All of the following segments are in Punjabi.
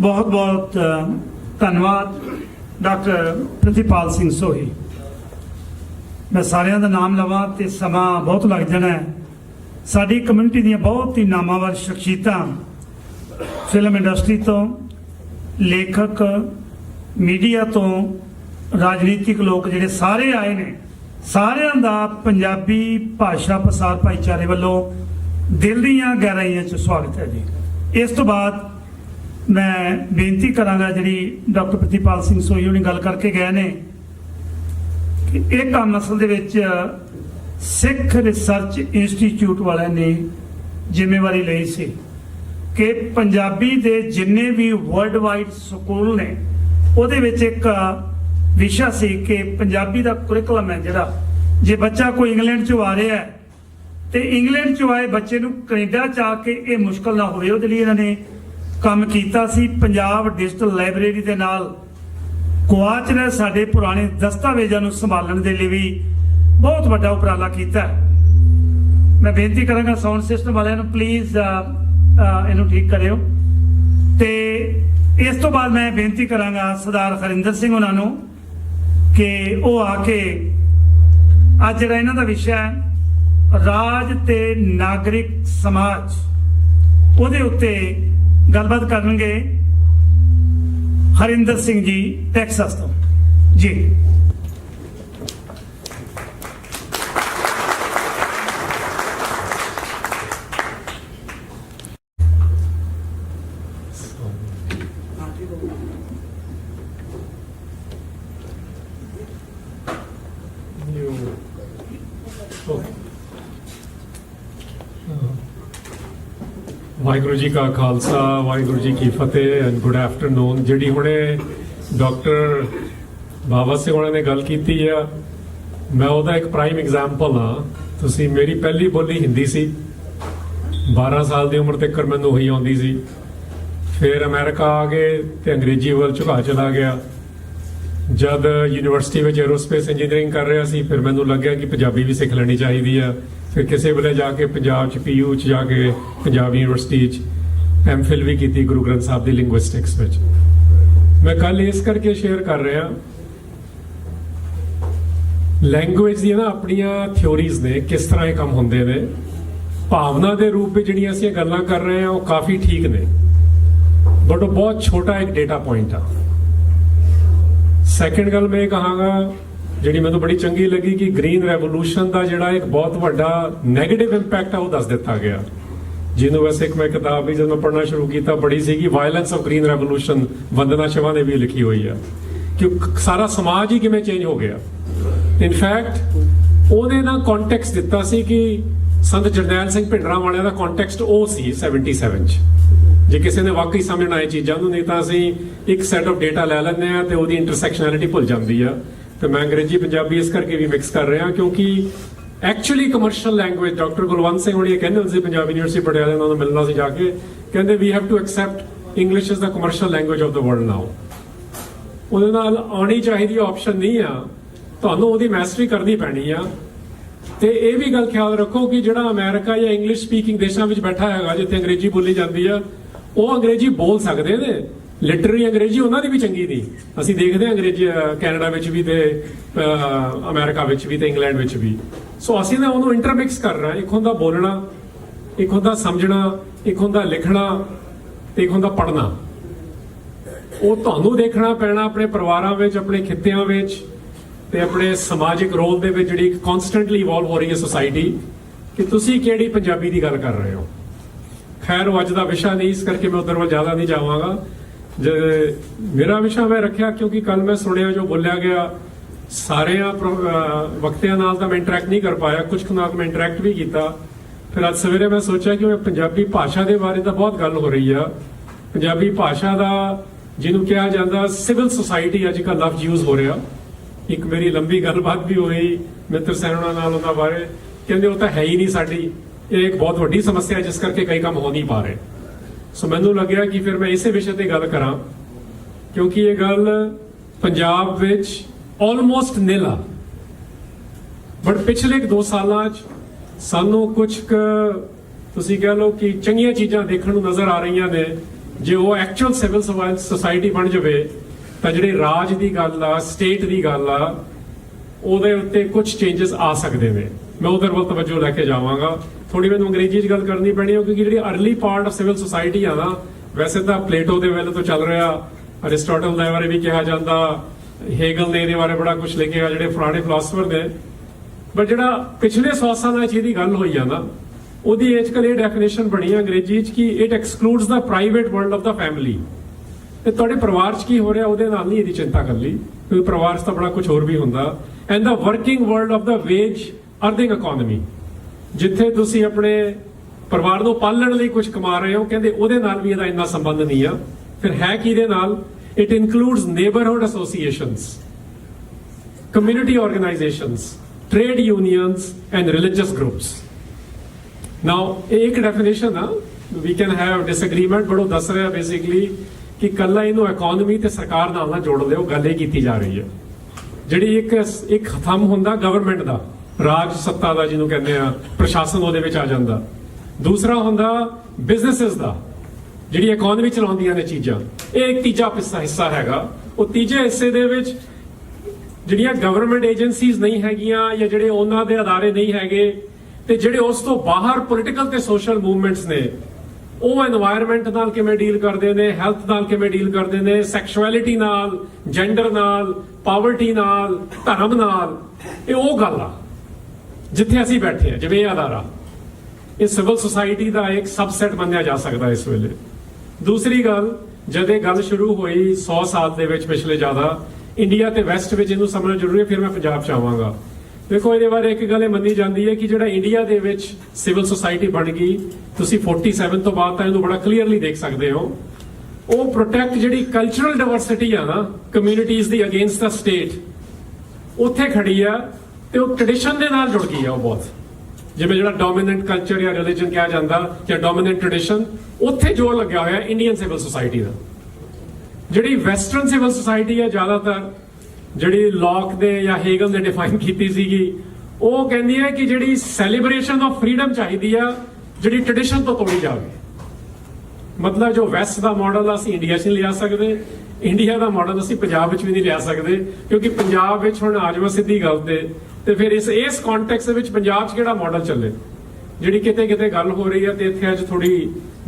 ਬਹੁਤ ਬਹੁਤ ਧੰਨਵਾਦ, ਡਾਕਟਰ ਪ੍ਰਤੀਪਾਲ ਸਿੰਘ ਸੋਹੀ। ਮੈਂ ਸਾਰਿਆਂ ਦਾ ਨਾਮ ਲਵਾਂ ਤੇ ਸਮਾਂ ਬਹੁਤ ਲੱਗ ਜਾਣਾ ਹੈ। ਸਾਡੀ ਕਮਿਊਨਿਟੀ ਦੀਆਂ ਬਹੁਤ ਹੀ ਨਾਮਾਵਰ ਸ਼ਖਸੀਅਤਾਂ ਫਿਲਮ ਇੰਡਸਟਰੀ ਤੋਂ, ਲੇਖਕ, ਮੀਡੀਆ ਤੋਂ, ਰਾਜਨੀਤਿਕ ਲੋਕ ਜਿਹੜੇ ਸਾਰੇ ਆਏ ਨੇ, ਸਾਰਿਆਂ ਦਾ ਪੰਜਾਬੀ ਭਾਸ਼ਾ ਪ੍ਰਸਾਰ ਭਾਈਚਾਰੇ ਵੱਲੋਂ ਦਿਲ ਦੀਆਂ ਗਹਿਰਾਈਆਂ 'ਚ ਸਵਾਗਤ ਹੈ ਜੀ। ਇਸ ਤੋਂ ਬਾਅਦ ਮੈਂ ਬੇਨਤੀ ਕਰਾਂਗਾ ਜਿਹੜੀ ਡਾਕਟਰ ਪ੍ਰਤੀਪਾਲ ਸਿੰਘ ਸੋਈ ਹੋਣੀ ਗੱਲ ਕਰਕੇ ਗਏ ਨੇ ਕਿ ਇਹ ਕੰਮ ਅਸਲ ਦੇ ਵਿੱਚ ਸਿੱਖ ਰਿਸਰਚ ਇੰਸਟੀਚਿਊਟ ਵਾਲਿਆਂ ਨੇ ਜ਼ਿੰਮੇਵਾਰੀ ਲਈ ਸੀ ਕਿ ਪੰਜਾਬੀ ਦੇ ਜਿੰਨੇ ਵੀ ਵਰਲਡ ਵਾਈਡ ਸਕੂਲ ਨੇ, ਉਹਦੇ ਵਿੱਚ ਇੱਕ ਵਿਸ਼ਾ ਸੀ ਕਿ ਪੰਜਾਬੀ ਦਾ ਕੁਰਿਕੁਲਮ ਹੈ ਜਿਹੜਾ। ਜੇ ਬੱਚਾ ਕੋਈ ਇੰਗਲੈਂਡ ਚੋਂ ਆ ਰਿਹਾ ਹੈ, ਤੇ ਇੰਗਲੈਂਡ ਚੋਂ ਆਏ ਬੱਚੇ ਨੂੰ ਕੈਨੇਡਾ ਚ ਆ ਕੇ ਇਹ ਮੁਸ਼ਕਲ ਨਾ ਹੋਵੇ, ਉਹਦੇ ਲਈ ਇਹਨਾਂ ਨੇ ਕੰਮ ਕੀਤਾ ਸੀ ਪੰਜਾਬ ਡਿਜੀਟਲ ਲਾਇਬ੍ਰੇਰੀ ਦੇ ਨਾਲ ਕੁਆਚ ਨੇ ਸਾਡੇ ਪੁਰਾਣੇ ਦਸਤਾਵੇਜ਼ਾਂ ਨੂੰ ਸੰਭਾਲਣ ਦੇ ਲਈ ਵੀ ਬਹੁਤ ਵੱਡਾ ਉਪਰਾਲਾ ਕੀਤਾ ਹੈ। ਮੈਂ ਬੇਨਤੀ ਕਰਾਂਗਾ ਸਾਊਂਡ ਸਿਸਟਮ ਵਾਲਿਆਂ ਨੂੰ ਪਲੀਜ਼ ਇਹਨੂੰ ਠੀਕ ਕਰਿਓ ਤੇ ਇਸ ਤੋਂ ਬਾਅਦ ਮੈਂ ਬੇਨਤੀ ਕਰਾਂਗਾ ਸਰਦਾਰ ਹਰਿੰਦਰ ਸਿੰਘ ਉਹਨਾਂ ਨੂੰ ਕਿ ਉਹ ਆ ਕੇ ਅੱਜ ਜਿਹੜਾ ਇਹਨਾਂ ਦਾ ਵਿਸ਼ਾ ਹੈ, ਰਾਜ ਤੇ ਨਾਗਰਿਕ ਸਮਾਜ, ਉਹਦੇ ਉੱਤੇ ਗੱਲਬਾਤ ਕਰਨਗੇ ਹਰਿੰਦਰ ਸਿੰਘ ਜੀ ਟੈਕਸਾਸ ਤੋਂ। ਜੀ। ਵਾਹਿਗੁਰੂ ਜੀ ਕਾ ਖਾਲਸਾ, ਵਾਹਿਗੁਰੂ ਜੀ ਕੀ ਫਤਿਹ ਐਂਡ ਗੁੱਡ ਆਫਟਰਨੂਨ ਜਿਹੜੀ ਹੁਣੇ ਡਾਕਟਰ ਬਾਬਾ ਸਿੰਘ ਉਹਨਾਂ ਨੇ ਗੱਲ ਕੀਤੀ ਆ, ਮੈਂ ਉਹਦਾ ਇੱਕ ਪ੍ਰਾਈਮ ਐਗਜ਼ਾਮਪਲ ਆ। ਤੁਸੀਂ ਮੇਰੀ ਪਹਿਲੀ ਬੋਲੀ ਹਿੰਦੀ ਸੀ। 12 ਸਾਲ ਦੀ ਉਮਰ ਤੱਕ ਮੈਨੂੰ ਉਹੀ ਆਉਂਦੀ ਸੀ। ਫਿਰ ਅਮਰੀਕਾ ਆ ਗਏ ਤੇ ਅੰਗਰੇਜ਼ੀ ਵੱਲ ਝੁਕਾ ਚਲਾ ਗਿਆ। ਜਦ ਯੂਨੀਵਰਸਿਟੀ ਵਿੱਚ ਐਰੋਸਪੇਸ ਇੰਜੀਨੀਅਰਿੰਗ ਕਰ ਰਿਹਾ ਸੀ, ਫਿਰ ਮੈਨੂੰ ਲੱਗਿਆ ਕਿ ਪੰਜਾਬੀ ਵੀ ਸਿੱਖ ਲੈਣੀ ਚਾਹੀਦੀ ਆ। ਫਿਰ ਕਿਸੇ ਵੇਲੇ ਜਾ ਕੇ ਪੰਜਾਬ ਚ ਪੀਯੂ ਚ ਜਾ ਕੇ ਪੰਜਾਬ ਯੂਨੀਵਰਸਿਟੀ ਚ ਐਮਫਿਲ ਵੀ ਕੀਤੀ ਗੁਰੂ ਗ੍ਰੰਥ ਸਾਹਿਬ ਦੀ ਲਿੰਗੁਇਸਟਿਕਸ ਵਿੱਚ। ਮੈਂ ਕੱਲ ਇਸ ਕਰਕੇ ਸ਼ੇਅਰ ਕਰ ਰਿਹਾ ਲੈਂਗੁਏਜ ਦੀਆਂ ਨਾ ਆਪਣੀਆਂ ਥਿਉਰੀਜ਼ ਨੇ ਕਿਸ ਤਰ੍ਹਾਂ ਇਹ ਕੰਮ ਹੁੰਦੇ ਨੇ। ਭਾਵਨਾ ਦੇ ਰੂਪ ਵਿੱਚ ਜਿਹੜੀਆਂ ਅਸੀਂ ਗੱਲਾਂ ਕਰ ਰਹੇ ਹਾਂ, ਉਹ ਕਾਫੀ ਠੀਕ ਨੇ। ਬਟ ਉਹ ਬਹੁਤ ਛੋਟਾ ਇੱਕ ਡੇਟਾ ਪੁਆਇੰਟ ਆ। ਸੈਕੰਡ ਗੱਲ ਮੈਂ ਇਹ ਕਹਾਂਗਾ ਜਿਹੜੀ ਮੈਨੂੰ ਬੜੀ ਚੰਗੀ ਲੱਗੀ ਕਿ ਗ੍ਰੀਨ ਰੈਵੋਲੂਸ਼ਨ ਦਾ ਜਿਹੜਾ ਇੱਕ ਬਹੁਤ ਵੱਡਾ 네ਗੇਟਿਵ ਇੰਪੈਕਟ ਆ, ਉਹ ਦੱਸ ਦਿੱਤਾ ਗਿਆ। ਜਿਹਨੂੰ ਵੈਸੇ ਇੱਕ ਮੈਂ ਕਿਤਾਬ ਵੀ ਜਦੋਂ ਪੜ੍ਹਨਾ ਸ਼ੁਰੂ ਕੀਤਾ ਬੜੀ ਸੀਗੀ violence of green revolution Vandana Shiva ਨੇ ਵੀ ਲਿਖੀ ਹੋਈ ਆ। ਕਿ, ਸਾਰਾ ਸਮਾਜ ਹੀ ਕਿਵੇਂ ਚੇਂਜ ਹੋ ਗਿਆ? ਇਨਫੈਕਟ ਉਹਨੇ ਨਾ ਕੰਟੈਕਸਟ ਦਿੱਤਾ ਸੀ ਕਿ ਸੰਤ ਜਰਨੈਲ ਸਿੰਘ ਭਿੰਡਰਾਂ ਵਾਲਿਆਂ ਦਾ ਕੰਟੈਕਸਟ ਉਹ ਸੀ 77 ਚ। ਜੇ ਕਿਸੇ ਨੇ ਵਾਕਈ ਸਮਝਣਾ ਇਹ ਚੀਜ਼ਾਂ ਨੂੰ, ਨਹੀਂ ਤਾਂ ਅਸੀਂ ਇੱਕ ਸੈਟ ਆਫ ਡੇਟਾ ਲੈ ਲੈਂਦੇ ਆ ਤੇ ਉਹਦੀ ਇੰਟਰਸੈਕਸ਼ਨੈਲਿਟੀ ਭੁੱਲ ਜਾਂਦੀ ਆ। ਤੇ ਮੈਂ ਅੰਗਰੇਜ਼ੀ ਪੰਜਾਬੀ ਇਸ ਕਰਕੇ ਵੀ ਮਿਕਸ ਕਰ ਰਿਹਾ ਕਿਉਂਕਿ actually commercial language doctor Gulwant Singh ਹੁਣੀ ਇਹ ਕਹਿੰਦੇ ਹੁੰਦੇ ਸੀ, ਪੰਜਾਬ ਯੂਨੀਵਰਸਿਟੀ ਪਟਿਆਲੇ ਉਹਨਾਂ ਨੂੰ ਮਿਲਣਾ ਸੀ ਜਾ ਕੇ। ਕਹਿੰਦੇ we have to accept English is the commercial language of the world now ਉਹਦੇ ਨਾਲ ਆਉਣੀ ਚਾਹੀਦੀ ਆਪਸ਼ਨ ਨਹੀਂ ਆ। ਤੁਹਾਨੂੰ ਉਹਦੀ ਮੈਸਟਰੀ ਕਰਨੀ ਪੈਣੀ ਆ। ਤੇ ਇਹ ਵੀ ਗੱਲ ਖਿਆਲ ਰੱਖੋ ਕਿ ਜਿਹੜਾ ਅਮਰੀਕਾ ਜਾਂ ਇੰਗਲਿਸ਼ ਸਪੀਕਿੰਗ ਦੇਸ਼ਾਂ ਵਿੱਚ ਬੈਠਾ ਹੈਗਾ, ਜਿੱਥੇ ਅੰਗਰੇਜ਼ੀ ਬੋਲੀ ਜਾਂਦੀ ਆ, ਉਹ ਅੰਗਰੇਜ਼ੀ ਬੋਲ ਸਕਦੇ ਨੇ। ਲਿਟਰਰੀ ਅੰਗਰੇਜ਼ੀ ਉਹਨਾਂ ਦੀ ਵੀ ਚੰਗੀ ਨਹੀਂ ਅਸੀਂ ਦੇਖਦੇ ਹਾਂ ਅੰਗਰੇਜ਼ੀ ਕੈਨੇਡਾ ਵਿੱਚ ਵੀ ਤੇ ਅਹ, ਅਮਰੀਕਾ ਵਿੱਚ ਵੀ ਤੇ ਇੰਗਲੈਂਡ ਵਿੱਚ ਵੀ। ਸੋ ਅਸੀਂ ਨਾ ਉਹਨੂੰ ਇੰਟਰਮਿਕਸ ਕਰ ਰਹੇ ਇੱਕ ਹੁੰਦਾ ਬੋਲਣਾ ਇੱਕ ਹੁੰਦਾ ਸਮਝਣਾ ਇੱਕ ਹੁੰਦਾ ਲਿਖਣਾ ਤੇ ਇੱਕ ਹੁੰਦਾ ਪੜ੍ਹਨਾ। ਉਹ ਤੁਹਾਨੂੰ ਦੇਖਣਾ ਪੈਣਾ ਆਪਣੇ ਪਰਿਵਾਰਾਂ ਵਿੱਚ ਆਪਣੇ ਖਿੱਤਿਆਂ ਵਿੱਚ ਤੇ ਆਪਣੇ ਸਮਾਜਿਕ ਰੋਲ ਦੇ ਵਿੱਚ ਜਿਹੜੀ ਕਨਸਟੈਂਟਲੀ ਇਵੋਲਵ ਹੋ ਰਹੀ ਹੈ ਸੋਸਾਇਟੀ ਕਿ ਤੁਸੀਂ ਕਿਹੜੀ ਪੰਜਾਬੀ ਦੀ ਗੱਲ ਕਰ ਰਹੇ ਹੋ? ਖੈਰ ਉਹ ਅੱਜ ਦਾ ਵਿਸ਼ਾ ਨਹੀਂ ਇਸ ਕਰਕੇ ਮੈਂ ਉਧਰ ਵੱਲ ਜ਼ਿਆਦਾ ਨਹੀਂ ਜਾਵਾਂਗਾ। ਜੇ ਮੇਰਾ ਵਿਸ਼ਾ ਮੈਂ ਰੱਖਿਆ, ਕਿਉਂਕਿ ਕੱਲ ਮੈਂ ਸੁਣਿਆ ਜੋ ਬੋਲਿਆ ਗਿਆ, ਸਾਰਿਆਂ ਪ੍ਰੋ- ਵਕਤਿਆਂ ਨਾਲ ਤਾਂ ਮੈਂ ਇੰਟਰੈਕਟ ਨਹੀਂ ਕਰ ਪਾਇਆ ਕੁਝ ਕੁ ਨਾਲ ਮੈਂ ਇੰਟਰੈਕਟ ਵੀ ਕੀਤਾ। ਫਿਰ ਅੱਜ ਸਵੇਰੇ ਮੈਂ ਸੋਚਿਆ ਕਿ ਮੈਂ ਪੰਜਾਬੀ ਭਾਸ਼ਾ ਦੇ ਬਾਰੇ ਤਾਂ ਬਹੁਤ ਗੱਲ ਹੋ ਰਹੀ ਆ। ਪੰਜਾਬੀ ਭਾਸ਼ਾ ਦਾ, ਜਿਹਨੂੰ ਕਿਹਾ ਜਾਂਦਾ ਸਿਵਲ ਸੁਸਾਇਟੀ ਅੱਜ ਕੱਲ੍ਹ ਲਫ਼ਜ਼ ਯੂਜ਼ ਹੋ ਰਿਹਾ। ਇੱਕ ਮੇਰੀ ਲੰਬੀ ਗੱਲਬਾਤ ਵੀ ਹੋਈ ਮਿੱਤਰ ਸੈਨਣਾ ਨਾਲ ਉਹਨਾਂ ਬਾਰੇ। ਕਹਿੰਦੇ ਉਹ ਤਾਂ ਹੈ ਹੀ ਨਹੀਂ ਸਾਡੀ। ਇਹ ਇੱਕ ਬਹੁਤ ਵੱਡੀ ਸਮੱਸਿਆ ਜਿਸ ਕਰਕੇ ਕਈ ਕੰਮ ਹੋ ਨਹੀਂ ਪਾ ਰਹੇ। ਸੋ ਮੈਨੂੰ ਲੱਗਿਆ ਕਿ ਫਿਰ ਮੈਂ ਇਸੇ ਵਿਸ਼ੇ ਤੇ ਗੱਲ ਕਰਾਂ, ਕਿਉਂਕਿ ਇਹ ਗੱਲ ਪੰਜਾਬ ਵਿੱਚ ਆਲਮੋਸਟ ਨਿਲ ਆ। ਬਟ ਪਿਛਲੇ 2 ਸਾਲਾਂ 'ਚ ਸਾਨੂੰ ਕੁਝ ਕੁ, ਤੁਸੀਂ ਕਹਿ ਲਓ ਕਿ ਚੰਗੀਆਂ ਚੀਜ਼ਾਂ ਦੇਖਣ ਨੂੰ ਨਜ਼ਰ ਆ ਰਹੀਆਂ ਨੇ। ਜੇ ਉਹ ਐਕਚੁਅਲ ਸਿਵਲ ਸੁਸਾਇਟੀ ਬਣ ਜਾਵੇ, ਤਾਂ ਜਿਹੜੇ ਰਾਜ ਦੀ ਗੱਲ ਆ ਸਟੇਟ ਦੀ ਗੱਲ ਆ, ਉਹਦੇ ਉੱਤੇ ਕੁਝ ਚੇਂਜਸ ਆ ਸਕਦੇ ਨੇ। ਮੈਂ ਉਧਰ ਵੱਲ ਤਵੱਜੋ ਲੈ ਕੇ ਜਾਵਾਂਗਾ। ਥੋੜੀ ਮੈਨੂੰ ਅੰਗਰੇਜ਼ੀ 'ਚ ਗੱਲ ਕਰਨੀ ਪੈਣੀ ਹੈ, ਕਿਉਂਕਿ ਜਿਹੜੀ early part of civil society ਆ ਨਾ, ਵੈਸੇ ਤਾਂ ਪਲੇਟੋ ਦੇ ਵੇਲੇ ਤੋਂ ਚੱਲ ਰਿਹਾ ਅਰਿਸਟੋਟਲ ਦੇ ਬਾਰੇ ਵੀ ਕਿਹਾ ਜਾਂਦਾ ਹੇਗਲ ਨੇ ਇਹਦੇ ਬਾਰੇ ਬੜਾ ਕੁਝ ਲਿਖਿਆ, ਜਿਹੜੇ ਪੁਰਾਣੇ ਫਿਲਾਸਫਰ ਨੇ। ਬਟ ਜਿਹੜਾ ਪਿਛਲੇ 100 ਸਾਲਾਂ 'ਚ ਇਹਦੀ ਗੱਲ ਹੋਈ ਆ ਨਾ, ਉਹਦੀ ਅੱਜਕੱਲ ਇਹ ਡੈਫੀਨੇਸ਼ਨ ਬਣੀ ਆ ਅੰਗਰੇਜ਼ੀ 'ਚ ਕਿ it excludes the private world of the family ਤੇ ਤੁਹਾਡੇ ਪਰਿਵਾਰ 'ਚ ਕੀ ਹੋ ਰਿਹਾ, ਉਹਦੇ ਨਾਲ ਨਹੀਂ ਇਹਦੀ ਚਿੰਤਾ ਕਰ ਲਈ, ਕਿਉਂਕਿ ਪਰਿਵਾਰ 'ਚ ਤਾਂ ਬੜਾ ਕੁਝ ਹੋਰ ਵੀ ਹੁੰਦਾ। And the working world of the wage earning economy ਜਿੱਥੇ ਤੁਸੀਂ ਆਪਣੇ ਪਰਿਵਾਰ ਨੂੰ ਪਾਲਣ ਲਈ ਕੁਝ ਕਮਾ ਰਹੇ ਹੋ ਕਹਿੰਦੇ ਉਹਦੇ ਨਾਲ ਵੀ ਇਹਦਾ ਇੰਨਾ ਸੰਬੰਧ ਨਹੀਂ ਆ। ਫਿਰ ਹੈ ਕਿਹਦੇ ਨਾਲ? It includes neighbourhood associations community organizations, trade unions, and religious groups Now, ਇਹ ਇੱਕ ਡੈਫੀਨੇਸ਼ਨ ਆ। We can have disagreement but ਉਹ ਦੱਸ ਰਿਹਾ ਬੇਸਿਕਲੀ ਕਿ ਕੱਲਾ ਇਹਨੂੰ ਇਕਨੋਮੀ ਤੇ ਸਰਕਾਰ ਨਾਲ ਨਾ ਜੋੜ ਲਿਓ ਗੱਲ ਇਹ ਕੀਤੀ ਜਾ ਰਹੀ ਹੈ। ਜਿਹੜੀ ਇੱਕ ਇੱਕ ਥੰਮ ਹੁੰਦਾ ਗਵਰਨਮੈਂਟ ਦਾ। ਰਾਜ ਸੱਤਾ ਦਾ ਜਿਹਨੂੰ ਕਹਿੰਦੇ ਆ, ਪ੍ਰਸ਼ਾਸਨ ਉਹਦੇ ਵਿੱਚ ਆ ਜਾਂਦਾ। ਦੂਸਰਾ ਹੁੰਦਾ ਬਿਜ਼ਨੈਸਸ ਦਾ, ਜਿਹੜੀ ਇਕਨੋਮੀ ਚਲਾਉਂਦੀਆਂ ਨੇ ਚੀਜ਼ਾਂ। ਇਹ ਇੱਕ ਤੀਜਾ ਹਿੱਸਾ ਹੈਗਾ। ਉਹ ਤੀਜੇ ਹਿੱਸੇ ਦੇ ਵਿੱਚ ਜਿਹੜੀਆਂ ਗਵਰਨਮੈਂਟ ਏਜੰਸੀਜ਼ ਨਹੀਂ ਹੈਗੀਆਂ ਜਾਂ ਜਿਹੜੇ ਉਹਨਾਂ ਦੇ ਅਦਾਰੇ ਨਹੀਂ ਹੈਗੇ ਤੇ ਜਿਹੜੇ ਉਸ ਤੋਂ ਬਾਹਰ ਪੋਲਿਟੀਕਲ ਤੇ ਸੋਸ਼ਲ ਮੂਵਮੈਂਟਸ ਨੇ, ਉਹ এনवायरमेंट ਨਾਲ ਕਿਵੇਂ ਡੀਲ ਕਰਦੇ ਨੇ ਹੈਲਥ ਨਾਲ ਕਿਵੇਂ ਡੀਲ ਕਰਦੇ ਨੇ ਸੈਕਸ਼ੁਅਲਿਟੀ ਨਾਲ ਜੈਂਡਰ ਨਾਲ ਪਾਵਰਟੀ ਨਾਲ, ਧਰਮ ਨਾਲ, ਇਹ ਉਹ ਗੱਲ ਆ। ਜਿੱਥੇ ਅਸੀਂ ਬੈਠੇ ਹਾਂ, ਜਿਵੇਂ ਇਹ ਅਦਾਰਾ। ਇਹ ਸਿਵਲ ਸੁਸਾਇਟੀ ਦਾ ਇੱਕ ਸਬਸੈਟ ਮੰਨਿਆ ਜਾ ਸਕਦਾ ਇਸ ਵੇਲੇ। ਦੂਸਰੀ ਗੱਲ, ਜਦ ਇਹ ਗੱਲ ਸ਼ੁਰੂ ਹੋਈ 100 ਸਾਲ ਦੇ ਵਿੱਚ ਪਿਛਲੇ ਜ਼ਿਆਦਾ, ਇੰਡੀਆ ਤੇ ਵੈਸਟ ਵਿੱਚ ਇਹਨੂੰ ਸਮਝਣਾ ਜ਼ਰੂਰੀ ਹੈ, ਫਿਰ ਮੈਂ ਪੰਜਾਬ ਚ ਆਵਾਂਗਾ। ਦੇਖੋ, ਇਹਦੇ ਬਾਰੇ ਇੱਕ ਗੱਲ ਇਹ ਮੰਨੀ ਜਾਂਦੀ ਹੈ ਕਿ ਜਿਹੜਾ ਇੰਡੀਆ ਦੇ ਵਿੱਚ ਸਿਵਲ ਸੁਸਾਇਟੀ ਬਣ ਗਈ, ਤੁਸੀਂ 47 ਤੋਂ ਬਾਅਦ ਤਾਂ ਇਹਨੂੰ ਬੜਾ ਕਲੀਅਰਲੀ ਦੇਖ ਸਕਦੇ ਹੋ। ਉਹ ਪ੍ਰੋਟੈਕਟ ਜਿਹੜੀ ਕਲਚਰਲ ਡਾਈਵਰਸਿਟੀ ਆ ਨਾ ਕਮਿਊਨਿਟੀਜ਼ ਦੀ ਅਗੇਂਸਟ ਦਾ ਸਟੇਟ ਉੱਥੇ ਖੜੀ ਆ ਤੇ ਉਹ ਟ੍ਰੈਡੀਸ਼ਨ ਦੇ ਨਾਲ ਜੁੜ ਗਈ ਆ ਉਹ ਬਹੁਤ। ਜਿਵੇਂ ਜਿਹੜਾ ਡੋਮੀਨੈਂਟ ਕਲਚਰ ਜਾਂ ਰਿਲੀਜੀਅਨ ਕਿਹਾ ਜਾਂਦਾ ਜਾਂ ਡੋਮੀਨੈਂਟ ਟ੍ਰੈਡੀਸ਼ਨ ਉੱਥੇ ਜੋਰ ਲੱਗਿਆ ਹੋਇਆ ਇੰਡੀਅਨ ਸਿਵਲ ਸੁਸਾਇਟੀ ਦਾ। ਜਿਹੜੀ ਵੈਸਟਰਨ ਸਿਵਲ ਸੁਸਾਇਟੀ ਹੈ ਜ਼ਿਆਦਾਤਰ ਜਿਹੜੀ ਲੌਕ ਦੇ ਜਾਂ ਹੇਗਲ ਨੇ ਡਿਫਾਈਨ ਕੀਤੀ ਸੀਗੀ, ਉਹ ਕਹਿੰਦੀ ਹੈ ਕਿ ਜਿਹੜੀ ਸੈਲੀਬ੍ਰੇਸ਼ਨ ਆਫ ਫਰੀडम ਚਾਹੀਦੀ ਆ, ਜਿਹੜੀ ਟ੍ਰੈਡੀਸ਼ਨ ਤੋਂ ਤੋੜੀ ਜਾਵੇ। ਮਤਲਬ ਜੋ ਵੈਸਟ ਦਾ ਮਾਡਲ ਅਸੀਂ ਇੰਡੀਆ 'ਚ ਨਹੀਂ ਲਿਆ ਸਕਦੇ। ਇੰਡੀਆ ਦਾ ਮਾਡਲ ਅਸੀਂ ਪੰਜਾਬ ਵਿੱਚ ਵੀ ਨਹੀਂ ਲਿਆ ਸਕਦੇ, ਕਿਉਂਕਿ ਪੰਜਾਬ ਵਿੱਚ ਹੁਣ ਆ ਜਾਵਾਂ ਸਿੱਧੀ ਗੱਲ ਤੇ ਤੇ ਫਿਰ ਇਸ ਇਸ ਕੰਟੈਕਸਟ ਦੇ ਵਿੱਚ ਪੰਜਾਬ 'ਚ ਕਿਹੜਾ ਮਾਡਲ ਚੱਲੇ? ਜਿਹੜੀ ਕਿਤੇ ਕਿਤੇ ਗੱਲ ਹੋ ਰਹੀ ਹੈ ਤੇ ਇੱਥੇ ਅੱਜ ਥੋੜੀ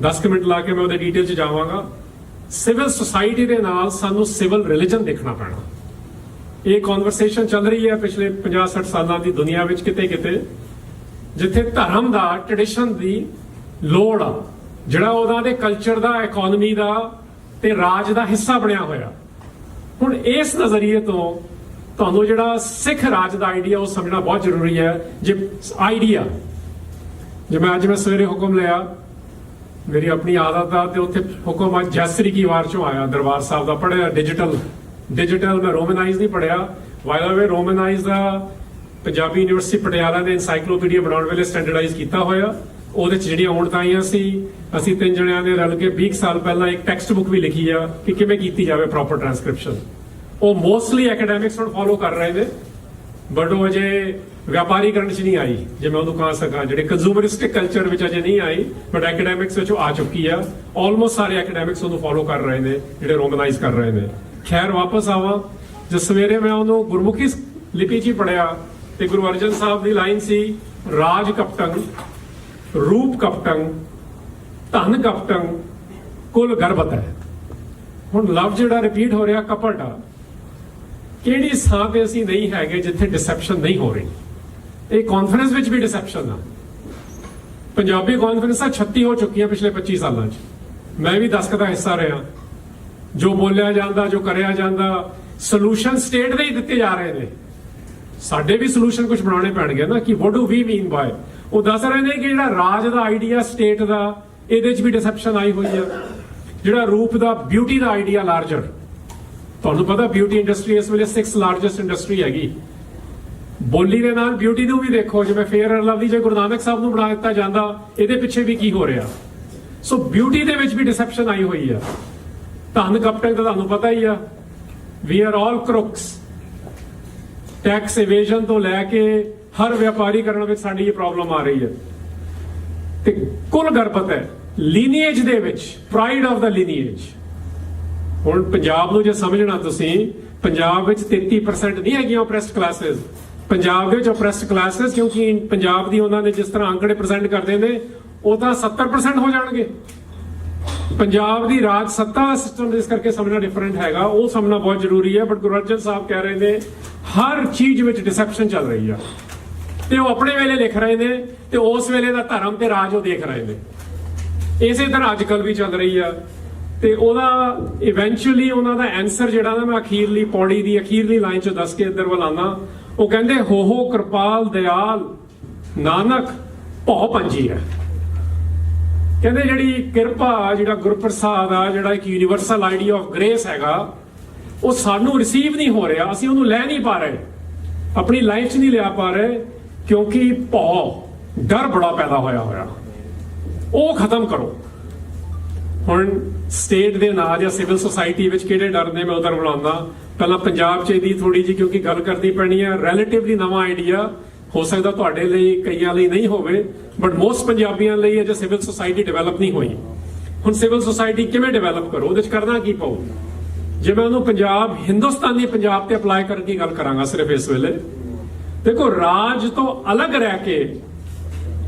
10 ਕੁ ਮਿੰਟ ਲਾ ਕੇ ਮੈਂ ਉਹਦੇ ਡੀਟੇਲ 'ਚ ਜਾਵਾਂਗਾ। ਸਿਵਲ ਸੁਸਾਇਟੀ ਦੇ ਨਾਲ ਸਾਨੂੰ ਸਿਵਲ ਰਿਲੀਜਨ ਦੇਖਣਾ ਪੈਣਾ। ਇਹ ਕਨਵਰਸੇਸ਼ਨ ਚੱਲ ਰਹੀ ਹੈ ਪਿਛਲੇ 50-60 ਸਾਲਾਂ ਦੀ ਦੁਨੀਆ ਵਿੱਚ ਕਿਤੇ ਕਿਤੇ, ਜਿੱਥੇ ਧਰਮ ਦਾ ਟ੍ਰੈਡੀਸ਼ਨ ਦੀ ਲੋੜ ਆ, ਜਿਹੜਾ ਉਹਨਾਂ ਦੇ ਕਲਚਰ ਦਾ ਇਕਨੋਮੀ ਦਾ ਤੇ ਰਾਜ ਦਾ ਹਿੱਸਾ ਬਣਿਆ ਹੋਇਆ। ਹੁਣ ਇਸ ਨਜ਼ਰੀਏ ਤੋਂ ਤੁਹਾਨੂੰ ਜਿਹੜਾ ਸਿੱਖ ਰਾਜ ਦਾ ਆਈਡੀਆ ਉਹ ਸਮਝਣਾ ਬਹੁਤ ਜ਼ਰੂਰੀ ਹੈ। ਜੇ ਆਈਡੀਆ ਜਿਵੇਂ ਅੱਜ ਮੈਂ ਸਵੇਰੇ ਹੁਕਮ ਲਿਆ, ਮੇਰੀ ਆਪਣੀ ਆਦਤ ਆ ਤੇ ਉੱਥੇ ਹੁਕਮ ਅੱਜ ਜੈਸਰੀ ਕੀ ਵਾਰ ਚੋਂ ਆਇਆ ਦਰਬਾਰ ਸਾਹਿਬ ਦਾ ਪੜਿਆ ਡਿਜੀਟਲ ਡਿਜੀਟਲ ਮੈਂ ਰੋਮਨਾਈਜ਼ ਨਹੀਂ ਪੜਿਆ ਵਾਈ ਦਾ ਵੇ ਰੋਮਨਾਈਜ਼ ਦਾ ਪੰਜਾਬੀ ਯੂਨੀਵਰਸਿਟੀ ਪਟਿਆਲਾ ਨੇ ਐਨਸਾਈਕਲੋਪੀਡੀਆ ਬਣਾਉਣ ਵੇਲੇ ਸਟੈਂਡਰਡਾਈਜ਼ ਕੀਤਾ ਹੋਇਆ। ਉਹਦੇ ਚ ਜਿਹੜੀਆਂ ਹੁਣ ਆਈਆਂ ਸੀ, ਅਸੀਂ ਤਿੰਨ ਜਣਿਆਂ ਨੇ ਰਲ ਕੇ 20 ਸਾਲ ਪਹਿਲਾਂ ਇੱਕ ਟੈਕਸਟ ਬੁੱਕ ਵੀ ਲਿਖੀ ਆ ਕਿ ਕਿਵੇਂ ਕੀਤੀ ਜਾਵੇ ਪ੍ਰੋਪਰ ਟ੍ਰਾਂਸਕ੍ਰਿਪਸ਼ਨ ਉਹ ਮੋਸਟਲੀ ਐਕੈਡੈਮਿਕਸ ਹੁਣ ਫਾਲੋ ਕਰ ਰਹੇ ਨੇ ਬਟ ਉਹ ਅਜੇ ਵਪਾਰੀਕਰਨ ਚ ਨਹੀਂ ਆਈ। ਜੇ ਮੈਂ ਉਹਨੂੰ ਕਹਾਂ ਸਕਾਂ, ਜਿਹੜੇ ਕੰਜ਼ੂਮਰਿਸਟਿਕ ਕਲਚਰ ਵਿੱਚ ਅਜੇ ਨਹੀਂ ਆਈ ਬਟ ਐਕੈਡੈਮਿਕਸ ਵਿੱਚ ਉਹ ਆ ਚੁੱਕੀ ਆ ਆਲਮੋਸਟ ਸਾਰੇ ਐਕੈਡੈਮਿਕਸ ਉਹਨੂੰ ਫਾਲੋ ਕਰ ਰਹੇ ਨੇ, ਜਿਹੜੇ ਰੋਮਨਾਈਜ਼ ਕਰ ਰਹੇ ਨੇ। ਖੈਰ, ਵਾਪਸ ਆਵਾਂ। ਜੇ ਸਵੇਰੇ ਮੈਂ ਉਹਨੂੰ ਗੁਰਮੁਖੀ ਲਿਪੀ 'ਚ ਹੀ ਪੜਿਆ ਤੇ ਗੁਰੂ ਅਰਜਨ ਸਾਹਿਬ ਦੀ ਲਾਈਨ ਸੀ, ਰਾਜ ਕਪਟੰ, ਰੂਪ ਕਪਟੰ, ਧਨ ਕਪਟੰ, ਕੁਲ ਗਰਭਤ ਹੈ। ਹੁਣ ਲਫ਼ਜ਼ ਜਿਹੜਾ ਰਿਪੀਟ ਹੋ ਰਿਹਾ ਕਪਟ ਆ ਕਿਹੜੀ ਥਾਂ ਤੇ ਅਸੀਂ ਨਹੀਂ ਹੈਗੇ ਜਿੱਥੇ ਡਿਸੈਪਸ਼ਨ ਨਹੀਂ ਹੋ ਰਹੀ। ਇਹ ਕਾਨਫਰੰਸ ਵਿੱਚ ਵੀ ਡਿਸੈਪਸ਼ਨ ਆ। ਪੰਜਾਬੀ ਕਾਨਫਰੰਸਾਂ 36 ਹੋ ਚੁੱਕੀਆਂ ਪਿਛਲੇ 25 ਸਾਲਾਂ 'ਚ। ਮੈਂ ਵੀ 10 ਦਾ ਹਿੱਸਾ ਰਿਹਾ। ਜੋ ਬੋਲਿਆ ਜਾਂਦਾ, ਜੋ ਕਰਿਆ ਜਾਂਦਾ ਸੋਲੂਸ਼ਨ ਸਟੇਟ ਦੇ ਹੀ ਦਿੱਤੇ ਜਾ ਰਹੇ ਨੇ। ਸਾਡੇ ਵੀ ਸੋਲੂਸ਼ਨ ਕੁਝ ਬਣਾਉਣੇ ਪੈਣਗੇ ਨਾ ਕਿ what do we mean by ਉਹ ਦੱਸ ਰਹੇ ਨੇ ਕਿ ਜਿਹੜਾ ਰਾਜ ਦਾ ਆਈਡੀਆ ਸਟੇਟ ਦਾ, ਇਹਦੇ 'ਚ ਵੀ ਡਿਸੈਪਸ਼ਨ ਆਈ ਹੋਈ ਆ। ਜਿਹੜਾ ਰੂਪ ਦਾ ਬਿਊਟੀ ਦਾ ਆਈਡੀਆ ਲਾਰਜਰ ਤੁਹਾਨੂੰ ਪਤਾ ਬਿਊਟੀ ਇੰਡਸਟਰੀ ਇਸ ਵੇਲੇ 6th ਲਾਰਜੈਸਟ ਇੰਡਸਟਰੀ ਹੈਗੀ। ਬੋਲੀ ਦੇ ਨਾਲ ਬਿਊਟੀ ਨੂੰ ਵੀ ਦੇਖੋ, ਜਿਵੇਂ ਫੇਅਰ ਐਂਡ ਲਵਲੀ ਜੇ ਗੁਰੂ ਨਾਨਕ ਸਾਹਿਬ ਨੂੰ ਬਣਾ ਦਿੱਤਾ ਜਾਂਦਾ, ਇਹਦੇ ਪਿੱਛੇ ਵੀ ਕੀ ਹੋ ਰਿਹਾ। ਸੋ ਬਿਊਟੀ ਦੇ ਵਿੱਚ ਵੀ ਡਿਸੈਪਸ਼ਨ ਆਈ ਹੋਈ ਆ। ਧਨ ਕਪਟਨ ਦਾ ਤੁਹਾਨੂੰ ਪਤਾ ਹੀ ਆ ਵੀ ਆਰ ਆਲ ਕਰੁਕਸ ਟੈਕਸ ਇਵੇਜਨ ਤੋਂ ਲੈ ਕੇ ਹਰ ਵਪਾਰੀ ਕਰਨ ਵਿੱਚ ਸਾਡੀ ਇਹ ਪ੍ਰੋਬਲਮ ਆ ਰਹੀ ਹੈ। ਤੇ ਕੁੱਲ ਗਰਭਤ ਹੈ। ਲੀਨੀਏਜ ਦੇ ਵਿੱਚ ਪ੍ਰਾਈਡ ਆਫ ਦਾ ਲੀਨੀਏਜ ਹੁਣ ਪੰਜਾਬ ਨੂੰ ਜੇ ਸਮਝਣਾ ਤੁਸੀਂ, ਪੰਜਾਬ ਵਿੱਚ 33% ਨਹੀਂ ਹੈਗੀਆਂ ਓਪਰੈਸਡ ਕਲਾਸਿਸ ਪੰਜਾਬ ਦੇ ਵਿੱਚ ਓਪਰੈਸਡ ਕਲਾਸਿਸ ਕਿਉਂਕਿ ਪੰਜਾਬ ਦੀ ਉਹਨਾਂ ਨੇ ਜਿਸ ਤਰ੍ਹਾਂ ਅੰਕੜੇ ਪ੍ਰੈਜ਼ੈਂਟ ਕਰਦੇ ਨੇ ਉਹ ਤਾਂ 70% ਹੋ ਜਾਣਗੇ। ਪੰਜਾਬ ਦੀ ਰਾਜ ਸੱਤਾ ਸਿਸਟਮ ਇਸ ਕਰਕੇ ਸਮਝਣਾ ਡਿਫਰੈਂਟ ਹੈਗਾ। ਉਹ ਸਮਝਣਾ ਬਹੁਤ ਜ਼ਰੂਰੀ ਹੈ ਬਟ ਗੁਰੂ ਅਰਜਨ ਸਾਹਿਬ ਕਹਿ ਰਹੇ ਨੇ, ਹਰ ਚੀਜ਼ ਵਿੱਚ ਡਿਸੈਪਸ਼ਨ ਚੱਲ ਰਹੀ ਆ। ਤੇ ਉਹ ਆਪਣੇ ਵੇਲੇ ਲਿਖ ਰਹੇ ਨੇ, ਤੇ ਉਸ ਵੇਲੇ ਦਾ ਧਰਮ ਤੇ ਰਾਜ ਉਹ ਦੇਖ ਰਹੇ ਨੇ। ਇਸੇ ਤਰ੍ਹਾਂ ਅੱਜ ਕੱਲ ਵੀ ਚੱਲ ਰਹੀ ਆ। ਤੇ ਉਹਦਾ ਇਵੈਂਚੁਅਲੀ ਉਹਨਾਂ ਦਾ ਆਨਸਰ ਜਿਹੜਾ ਨਾ ਮੈਂ ਅਖੀਰਲੀ ਪੌੜੀ ਦੀ, ਅਖੀਰਲੀ ਲਾਈਨ ਚ ਦੱਸ ਕੇ ਇੱਧਰ ਵੱਲ ਆਉਣਾ ਉਹ ਕਹਿੰਦੇ, ਹੋ ਹੋ, ਕਿਰਪਾਲ, ਦਿਆਲ, ਨਾਨਕ, ਭਉ ਪੰਜੀ ਹੈ। ਕਹਿੰਦੇ, ਜਿਹੜੀ ਕਿਰਪਾ ਜਿਹੜਾ ਗੁਰਪ੍ਰਸਾਦ ਆ, ਜਿਹੜਾ ਇੱਕ ਯੂਨੀਵਰਸਲ ਆਈਡੀਆ ਆਫ ਗ੍ਰੇਸ ਹੈਗਾ, ਉਹ ਸਾਨੂੰ ਰਿਸੀਵ ਨਹੀਂ ਹੋ ਰਿਹਾ, ਅਸੀਂ ਉਹਨੂੰ ਲੈ ਨਹੀਂ ਪਾ ਰਹੇ। ਆਪਣੀ ਲਾਈਫ 'ਚ ਨਹੀਂ ਲਿਆ ਪਾ ਰਹੇ, ਕਿਉਂਕਿ ਭੌ ਡਰ ਬੜਾ ਪੈਦਾ ਹੋਇਆ ਹੋਇਆ। ਉਹ ਖਤਮ ਕਰੋ। ਹੁਣ ਸਟੇਟ ਦੇ ਨਾਂ ਜਾਂ ਸਿਵਲ ਸੁਸਾਇਟੀ ਵਿੱਚ ਕਿਹੜੇ ਡਰ ਨੇ, ਮੈਂ ਉਧਰ ਬੁਲਾਉਂਦਾ। ਪਹਿਲਾਂ ਪੰਜਾਬ 'ਚ ਇਹਦੀ ਥੋੜੀ ਜੀ ਕਿਉਂਕਿ ਗੱਲ ਕਰਨੀ ਪੈਣੀ ਹੈ ਰਿਲੇਟਿਵਲੀ ਨਵਾਂ ਆਈਡੀਆ ਹੋ ਸਕਦਾ ਤੁਹਾਡੇ ਲਈ, ਕਈਆਂ ਲਈ ਨਹੀਂ ਹੋਵੇ ਬਟ ਮੋਸਟ ਪੰਜਾਬੀਆਂ ਲਈ ਅਜੇ ਸਿਵਲ ਸੁਸਾਇਟੀ ਡਿਵੈਲਪ ਨਹੀਂ ਹੋਈ। ਹੁਣ ਸਿਵਲ ਸੁਸਾਇਟੀ ਕਿਵੇਂ ਡਿਵੈਲਪ ਕਰੋ? ਉਹਦੇ 'ਚ ਕਰਨਾ ਕੀ ਪਊ? ਜੇ ਮੈਂ ਉਹਨੂੰ ਪੰਜਾਬ, ਹਿੰਦੁਸਤਾਨੀ ਪੰਜਾਬ ਤੇ ਅਪਲਾਈ ਕਰਨ ਦੀ ਗੱਲ ਕਰਾਂਗਾ ਸਿਰਫ ਇਸ ਵੇਲੇ। ਦੇਖੋ, ਰਾਜ ਤੋਂ ਅਲੱਗ ਰਹਿ ਕੇ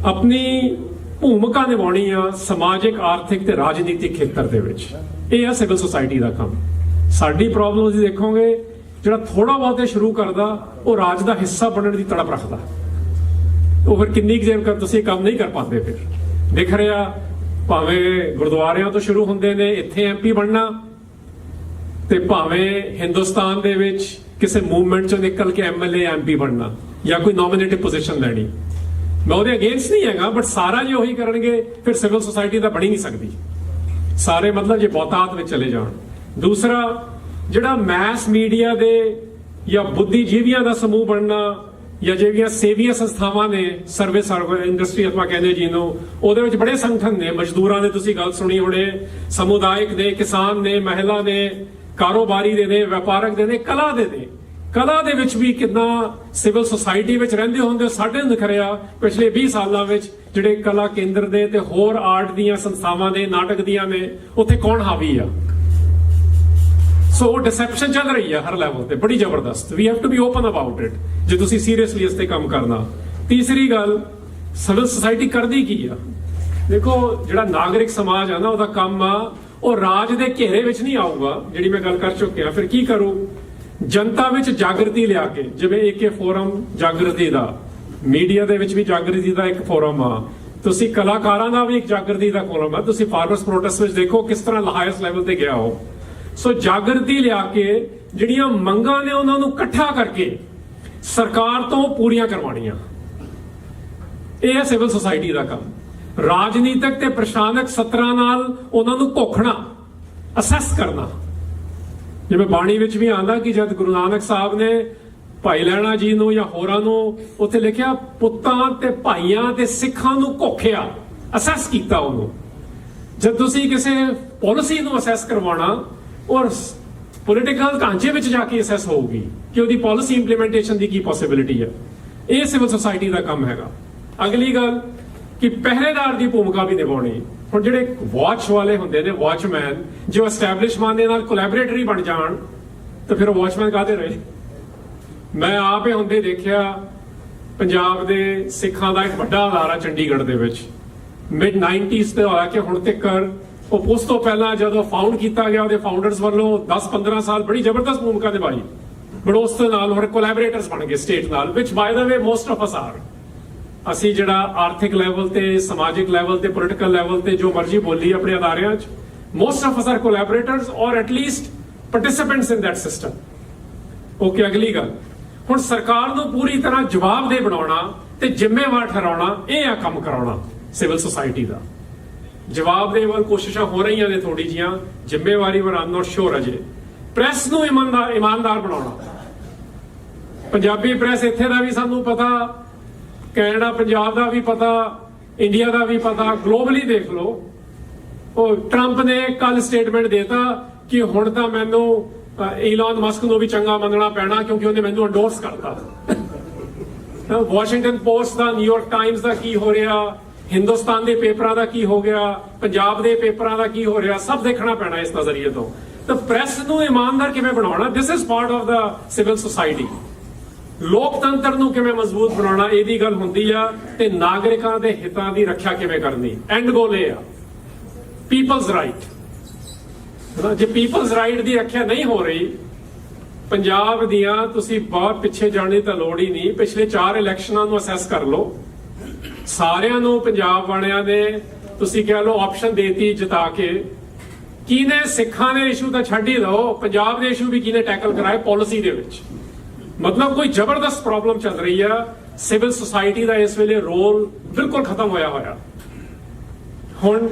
ਆਪਣੀ ਭੂਮਿਕਾ ਨਿਭਾਉਣੀ ਆ ਸਮਾਜਿਕ, ਆਰਥਿਕ ਤੇ ਰਾਜਨੀਤਿਕ ਖੇਤਰ ਦੇ ਵਿੱਚ। ਇਹ ਆ ਸਿਵਲ ਸੁਸਾਇਟੀ ਦਾ ਕੰਮ। ਸਾਡੀ ਪ੍ਰੋਬਲਮ ਤੁਸੀਂ ਦੇਖੋਗੇ, ਜਿਹੜਾ ਥੋੜਾ ਬਹੁਤੇ ਸ਼ੁਰੂ ਕਰਦਾ, ਉਹ ਰਾਜ ਦਾ ਹਿੱਸਾ ਬਣਨ ਦੀ ਤੜਪ ਰੱਖਦਾ। ਉਹ ਫਿਰ ਕਿੰਨੀ ਕੁ ਦੇਰ ਕਰ ਤੁਸੀਂ ਕੰਮ ਨਹੀਂ ਕਰ ਪਾਉਂਦੇ ਫਿਰ। ਦੇਖ ਰਿਹਾ ਭਾਵੇਂ ਗੁਰਦੁਆਰਿਆਂ ਤੋਂ ਸ਼ੁਰੂ ਹੁੰਦੇ ਨੇ, ਇੱਥੇ ਐਮਪੀ ਬਣਨਾ, ਤੇ ਭਾਵੇਂ ਹਿੰਦੁਸਤਾਨ ਦੇ ਵਿੱਚ ਕਿਸੇ ਮੂਵਮੈਂਟ ਚੋਂ ਨਿਕਲ ਕੇ ਐਮਐਲਏ ਐਮਪੀ ਬਣਨਾ, ਜਾਂ ਕੋਈ ਨੋਮੀਨੇਟਿਵ ਪੋਜੀਸ਼ਨ ਲੈਣੀ। ਮੈਂ ਉਹਦੇ ਅਗੇਂਸਟ ਨਹੀਂ ਹੈਗਾ ਬਟ ਸਾਰਾ ਜੇ ਉਹੀ ਕਰਨਗੇ, ਫਿਰ ਸਿਵਲ ਸੁਸਾਇਟੀ ਤਾਂ ਬਣੀ ਨਹੀਂ ਸਕਦੀ। ਸਾਰੇ ਮਤਲਬ ਜੇ ਬਹੁਤਾਤ ਵਿੱਚ ਚਲੇ ਜਾਣ। ਦੂਸਰਾ, ਜਿਹੜਾ ਮੈਸ ਮੀਡੀਆ ਦੇ ਜਾਂ ਬੁੱਧੀਜੀਵੀਆਂ ਦਾ ਸਮੂਹ ਬਣਨਾ, ਜਾਂ ਜਿਹੜੀਆਂ ਸੇਵੀਆਂ ਸੰਸਥਾਵਾਂ ਨੇ ਸਰਵਿਸ ਇੰਡਸਟਰੀ ਆਪਾਂ ਕਹਿੰਦੇ ਜਿਹਨੂੰ ਉਹਦੇ ਵਿੱਚ ਬੜੇ ਸੰਗਠਨ ਨੇ, ਮਜ਼ਦੂਰਾਂ ਦੇ ਤੁਸੀਂ ਗੱਲ ਸੁਣੀ ਹੋਣੇ, ਸਮੁਦਾਇਕ ਦੇ ਕਿਸਾਨ ਨੇ, ਮਹਿਲਾ ਨੇ, ਕਾਰੋਬਾਰੀ ਦੇ ਨੇ, ਵਪਾਰਕ ਦੇ ਨੇ, ਕਲਾ ਦੇ ਨੇ। ਕਲਾ ਦੇ ਵਿੱਚ ਵੀ ਕਿੰਨਾ ਸਿਵਲ ਸੁਸਾਇਟੀ ਵਿੱਚ ਰਹਿੰਦੇ ਹੁੰਦੇ ਸਾਡੇ ਨੂੰ ਦਿਖ ਰਿਹਾ ਪਿਛਲੇ 20 ਸਾਲਾਂ ਵਿੱਚ ਜਿਹੜੇ ਕਲਾ ਕੇਂਦਰ ਦੇ ਤੇ ਹੋਰ ਆਰਟ ਦੀਆਂ ਸੰਸਥਾਵਾਂ ਦੇ ਨਾਟਕ ਦੀਆਂ ਨੇ, ਉੱਥੇ ਕੌਣ ਹਾਵੀ ਆ? ਸੋ ਉਹ ਡਿਸੈਪਸ਼ਨ ਚੱਲ ਰਹੀ ਹੈ ਹਰ ਲੈਵਲ ਤੇ, ਬੜੀ ਜ਼ਬਰਦਸਤ। We have to be open about it ਜੇ ਤੁਸੀਂ ਸੀਰੀਅਸਲੀ ਇਸ ਤੇ ਕੰਮ ਕਰਨਾ। ਤੀਸਰੀ ਗੱਲ, ਸਿਵਲ ਸੁਸਾਇਟੀ ਕਰਦੀ ਕੀ ਆ? ਦੇਖੋ, ਜਿਹੜਾ ਨਾਗਰਿਕ ਸਮਾਜ ਆ ਨਾ, ਉਹਦਾ ਕੰਮ ਆ, ਉਹ ਰਾਜ ਦੇ ਘੇਰੇ ਵਿੱਚ ਨਹੀਂ ਆਊਗਾ, ਜਿਹੜੀ ਮੈਂ ਗੱਲ ਕਰ ਚੁੱਕਿਆ। ਫਿਰ ਕੀ ਕਰੂ? ਜਨਤਾ ਵਿੱਚ ਜਾਗਰਤੀ ਲਿਆ ਕੇ, ਜਿਵੇਂ ਇੱਕ ਇਹ ਫੋਰਮ ਜਾਗਰਤੀ ਦਾ, ਮੀਡੀਆ ਦੇ ਵਿੱਚ ਵੀ ਜਾਗਰਤੀ ਦਾ ਇੱਕ ਫੋਰਮ ਆ। ਤੁਸੀਂ ਕਲਾਕਾਰਾਂ ਦਾ ਵੀ ਇੱਕ ਜਾਗਰਤੀ ਦਾ ਫੋਰਮ ਆ। ਤੁਸੀਂ ਫਾਰਮਰਸ ਪ੍ਰੋਟੈਸਟ ਵਿੱਚ ਦੇਖੋ ਕਿਸ ਤਰ੍ਹਾਂ ਹਾਈਐਸਟ ਲੈਵਲ ਤੇ ਗਿਆ ਹੋ ਸੋ ਜਾਗਰਤੀ ਲਿਆ ਕੇ ਜਿਹੜੀਆਂ ਮੰਗਾਂ ਨੇ ਉਹਨਾਂ ਨੂੰ ਇਕੱਠਾ ਕਰਕੇ ਸਰਕਾਰ ਤੋਂ ਪੂਰੀਆਂ ਕਰਵਾਉਣੀਆਂ। ਇਹ ਹੈ ਸਿਵਲ ਸੁਸਾਇਟੀ ਦਾ ਕੰਮ। ਰਾਜਨੀਤਿਕ ਤੇ ਪ੍ਰਸ਼ਾਸਨਿਕ ਸਤਰਾਂ ਨਾਲ ਉਹਨਾਂ ਨੂੰ ਘੋਖਣਾ ਅਸੈਸ ਕਰਨਾ। ਜਿਵੇਂ ਬਾਣੀ ਵਿੱਚ ਵੀ ਆਂਦਾ ਕਿ ਜਦ ਗੁਰੂ ਨਾਨਕ ਸਾਹਿਬ ਨੇ ਭਾਈ ਲੈਣਾ ਜੀ ਨੂੰ ਜਾਂ ਹੋਰਾਂ ਨੂੰ ਉੱਥੇ ਲਿਖਿਆ, ਪੁੱਤਾਂ ਤੇ ਭਾਈਆਂ ਤੇ ਸਿੱਖਾਂ ਨੂੰ ਘੋਖਿਆ ਅਸੈਸ ਕੀਤਾ ਉਹਨੂੰ। ਜਦ ਤੁਸੀਂ ਕਿਸੇ ਪਾਲਿਸੀ ਨੂੰ ਅਸੈਸ ਕਰਵਾਉਣਾ, ਔਰ ਪੋਲੀਟੀਕਲ ਢਾਂਚੇ ਵਿੱਚ ਜਾ ਕੇ ਅਸੈਸ ਹੋਊਗੀ ਕਿ ਉਹਦੀ ਪਾਲਿਸੀ ਇੰਪਲੀਮੈਂਟੇਸ਼ਨ ਦੀ ਕੀ ਪੋਸਿਬਿਲਿਟੀ ਹੈ। ਇਹ ਸਿਵਲ ਸੁਸਾਇਟੀ ਦਾ ਕੰਮ ਹੈਗਾ। ਅਗਲੀ ਗੱਲ ਕਿ ਪਹਿਰੇਦਾਰ ਦੀ ਭੂਮਿਕਾ ਵੀ ਨਿਭਾਉਣੀ। ਹੁਣ ਜਿਹੜੇ ਵਾਚ ਵਾਲੇ ਹੁੰਦੇ ਨੇ ਵਾਚਮੈਨ ਜੋ ਐਸਟੈਬਲਿਸ਼ਮੈਂਟ ਦੇ ਨਾਲ ਕੋਲੈਬੋਰੇਟਰੀ ਬਣ ਜਾਣ, ਤਾਂ ਫਿਰ ਵਾਚਮੈਨ ਕਾਹਦੇ ਰਹੇ? ਮੈਂ ਆਪੇ ਹੁੰਦੇ ਦੇਖਿਆ, ਪੰਜਾਬ ਦੇ ਸਿੱਖਾਂ ਦਾ ਇੱਕ ਵੱਡਾ ਅਦਾਰਾ ਚੰਡੀਗੜ੍ਹ ਦੇ ਵਿੱਚ। ਮਿਡ 90s ਤੇ ਹੋਇਆ ਕਿ ਹੁਣ ਤੱਕ, ਉਹ ਉਸ ਤੋਂ ਪਹਿਲਾਂ ਜਦੋਂ ਫਾਊਂਡ ਕੀਤਾ ਗਿਆ, ਉਹਦੇ ਫਾਊਂਡਰਸ ਵੱਲੋਂ 10-15 ਸਾਲ ਬੜੀ ਜ਼ਬਰਦਸਤ ਭੂਮਿਕਾ ਨਿਭਾਈ। ਬਟ ਉਸ ਦੇ ਨਾਲ ਹੋਰ ਕੋਲੈਬੋਰੇਟਰਸ ਬਣ ਗਏ ਸਟੇਟ ਨਾਲ ਵਿਚ by the way most of us are ਅਸੀਂ ਜਿਹੜਾ ਆਰਥਿਕ ਲੈਵਲ ਤੇ, ਸਮਾਜਿਕ ਲੈਵਲ ਤੇ ਪੋਲਿਟੀਕਲ ਲੈਵਲ ਤੇ ਜੋ ਮਰਜ਼ੀ ਬੋਲੀ ਆਪਣੇ ਅਦਾਰਿਆਂ 'ਚ most of us are collaborators or at least participants in that system okay ਅਗਲੀ ਗੱਲ। ਹੁਣ ਸਰਕਾਰ ਨੂੰ ਪੂਰੀ ਤਰ੍ਹਾਂ ਜਵਾਬਦੇਹ ਬਣਾਉਣਾ ਤੇ ਜ਼ਿੰਮੇਵਾਰ ਠਹਿਰਾਉਣਾ, ਇਹ ਆ ਕੰਮ ਕਰਾਉਣਾ, ਸਿਵਲ ਸੁਸਾਇਟੀ ਦਾ। ਜਵਾਬਦੇਹ ਵੱਲ ਕੋਸ਼ਿਸ਼ਾਂ ਹੋ ਰਹੀਆਂ ਨੇ ਥੋੜੀ ਜੀਆਂ ਜ਼ਿੰਮੇਵਾਰੀ ਵੱਲ ਆਮ ਨਾਟ ਸ਼ੋਰ ਅਜੇ। ਪ੍ਰੈਸ ਨੂੰ ਇਮਾਨਦਾਰ ਇਮਾਨਦਾਰ ਬਣਾਉਣਾ। ਪੰਜਾਬੀ ਪ੍ਰੈਸ ਇੱਥੇ ਦਾ ਵੀ ਸਾਨੂੰ ਪਤਾ ਕੈਨੇਡਾ, ਪੰਜਾਬ ਦਾ ਵੀ ਪਤਾ, ਇੰਡੀਆ ਦਾ ਵੀ ਪਤਾ ਗਲੋਬਲੀ ਦੇਖ ਲਓ। ਉਹ ਟਰੰਪ ਨੇ ਕੱਲ ਸਟੇਟਮੈਂਟ ਦਿੱਤਾ ਕਿ ਹੁਣ ਤਾਂ ਮੈਨੂੰ ਈਲਨ ਮਸਕ ਨੂੰ ਵੀ ਚੰਗਾ ਮੰਨਣਾ ਪੈਣਾ ਕਿਉਂਕਿ ਉਹਨੇ ਮੈਨੂੰ ਐਂਡੋਰਸ ਕਰਤਾ। ਵਾਸ਼ਿੰਗਟਨ ਪੋਸਟ ਦਾ ਨਿਊਯਾਰਕ ਟਾਈਮਸ ਦਾ ਕੀ ਹੋ ਰਿਹਾ ਹਿੰਦੁਸਤਾਨ ਦੇ ਪੇਪਰਾਂ ਦਾ ਕੀ ਹੋ ਗਿਆ, ਪੰਜਾਬ ਦੇ ਪੇਪਰਾਂ ਦਾ ਕੀ ਹੋ ਰਿਹਾ, ਸਭ ਦੇਖਣਾ ਪੈਣਾ ਇਸ ਨਜ਼ਰੀਏ ਤੋਂ। ਤਾਂ ਪ੍ਰੈਸ ਨੂੰ ਇਮਾਨਦਾਰ ਕਿਵੇਂ ਬਣਾਉਣਾ? This is part of the civil society ਲੋਕਤੰਤਰ ਨੂੰ ਕਿਵੇਂ ਮਜ਼ਬੂਤ ਬਣਾਉਣਾ, ਇਹਦੀ ਗੱਲ ਹੁੰਦੀ ਆ ਤੇ ਨਾਗਰਿਕਾਂ ਦੇ ਹਿੱਤਾਂ ਦੀ ਰੱਖਿਆ ਕਿਵੇਂ ਕਰਨੀ? ਐਂਡ ਗੋਲ ਇਹ ਆ। ਪੀਪਲਸ ਰਾਈਟ ਜੇ ਪੀਪਲਸ ਰਾਈਟ ਦੀ ਰੱਖਿਆ ਨਹੀਂ ਹੋ ਰਹੀ, ਪੰਜਾਬ ਦੀਆਂ ਤੁਸੀਂ ਬਹੁਤ ਪਿੱਛੇ ਜਾਣ ਤਾਂ ਲੋੜ ਹੀ ਨਹੀਂ, ਪਿਛਲੇ 4 ਇਲੈਕਸ਼ਨਾਂ ਨੂੰ ਅਸੈਸ ਕਰ ਲਓ। ਸਾਰਿਆਂ ਨੂੰ, ਪੰਜਾਬ ਵਾਲਿਆਂ ਨੇ ਤੁਸੀਂ ਕਹਿ ਲਓ ਆਪਸ਼ਨ ਦੇਤੀ ਜਿਤਾ ਕੇ। ਕਿਹਨੇ ਸਿੱਖਾਂ ਦੇ ਇਸ਼ੂ ਤਾਂ ਛੱਡ ਹੀ ਦਿਓ ਪੰਜਾਬ ਦੇ ਇਸ਼ੂ ਵੀ ਕਿਹਨੇ ਟੈਕਲ ਕਰਾਏ? ਪਾਲਿਸੀ ਦੇ ਵਿੱਚ। ਮਤਲਬ ਕੋਈ ਜ਼ਬਰਦਸਤ ਪ੍ਰੋਬਲਮ ਚੱਲ ਰਹੀ ਆ। ਸਿਵਲ ਸੁਸਾਇਟੀ ਦਾ ਇਸ ਵੇਲੇ ਰੋਲ ਬਿਲਕੁਲ ਖਤਮ ਹੋਇਆ ਹੋਇਆ। ਹੁਣ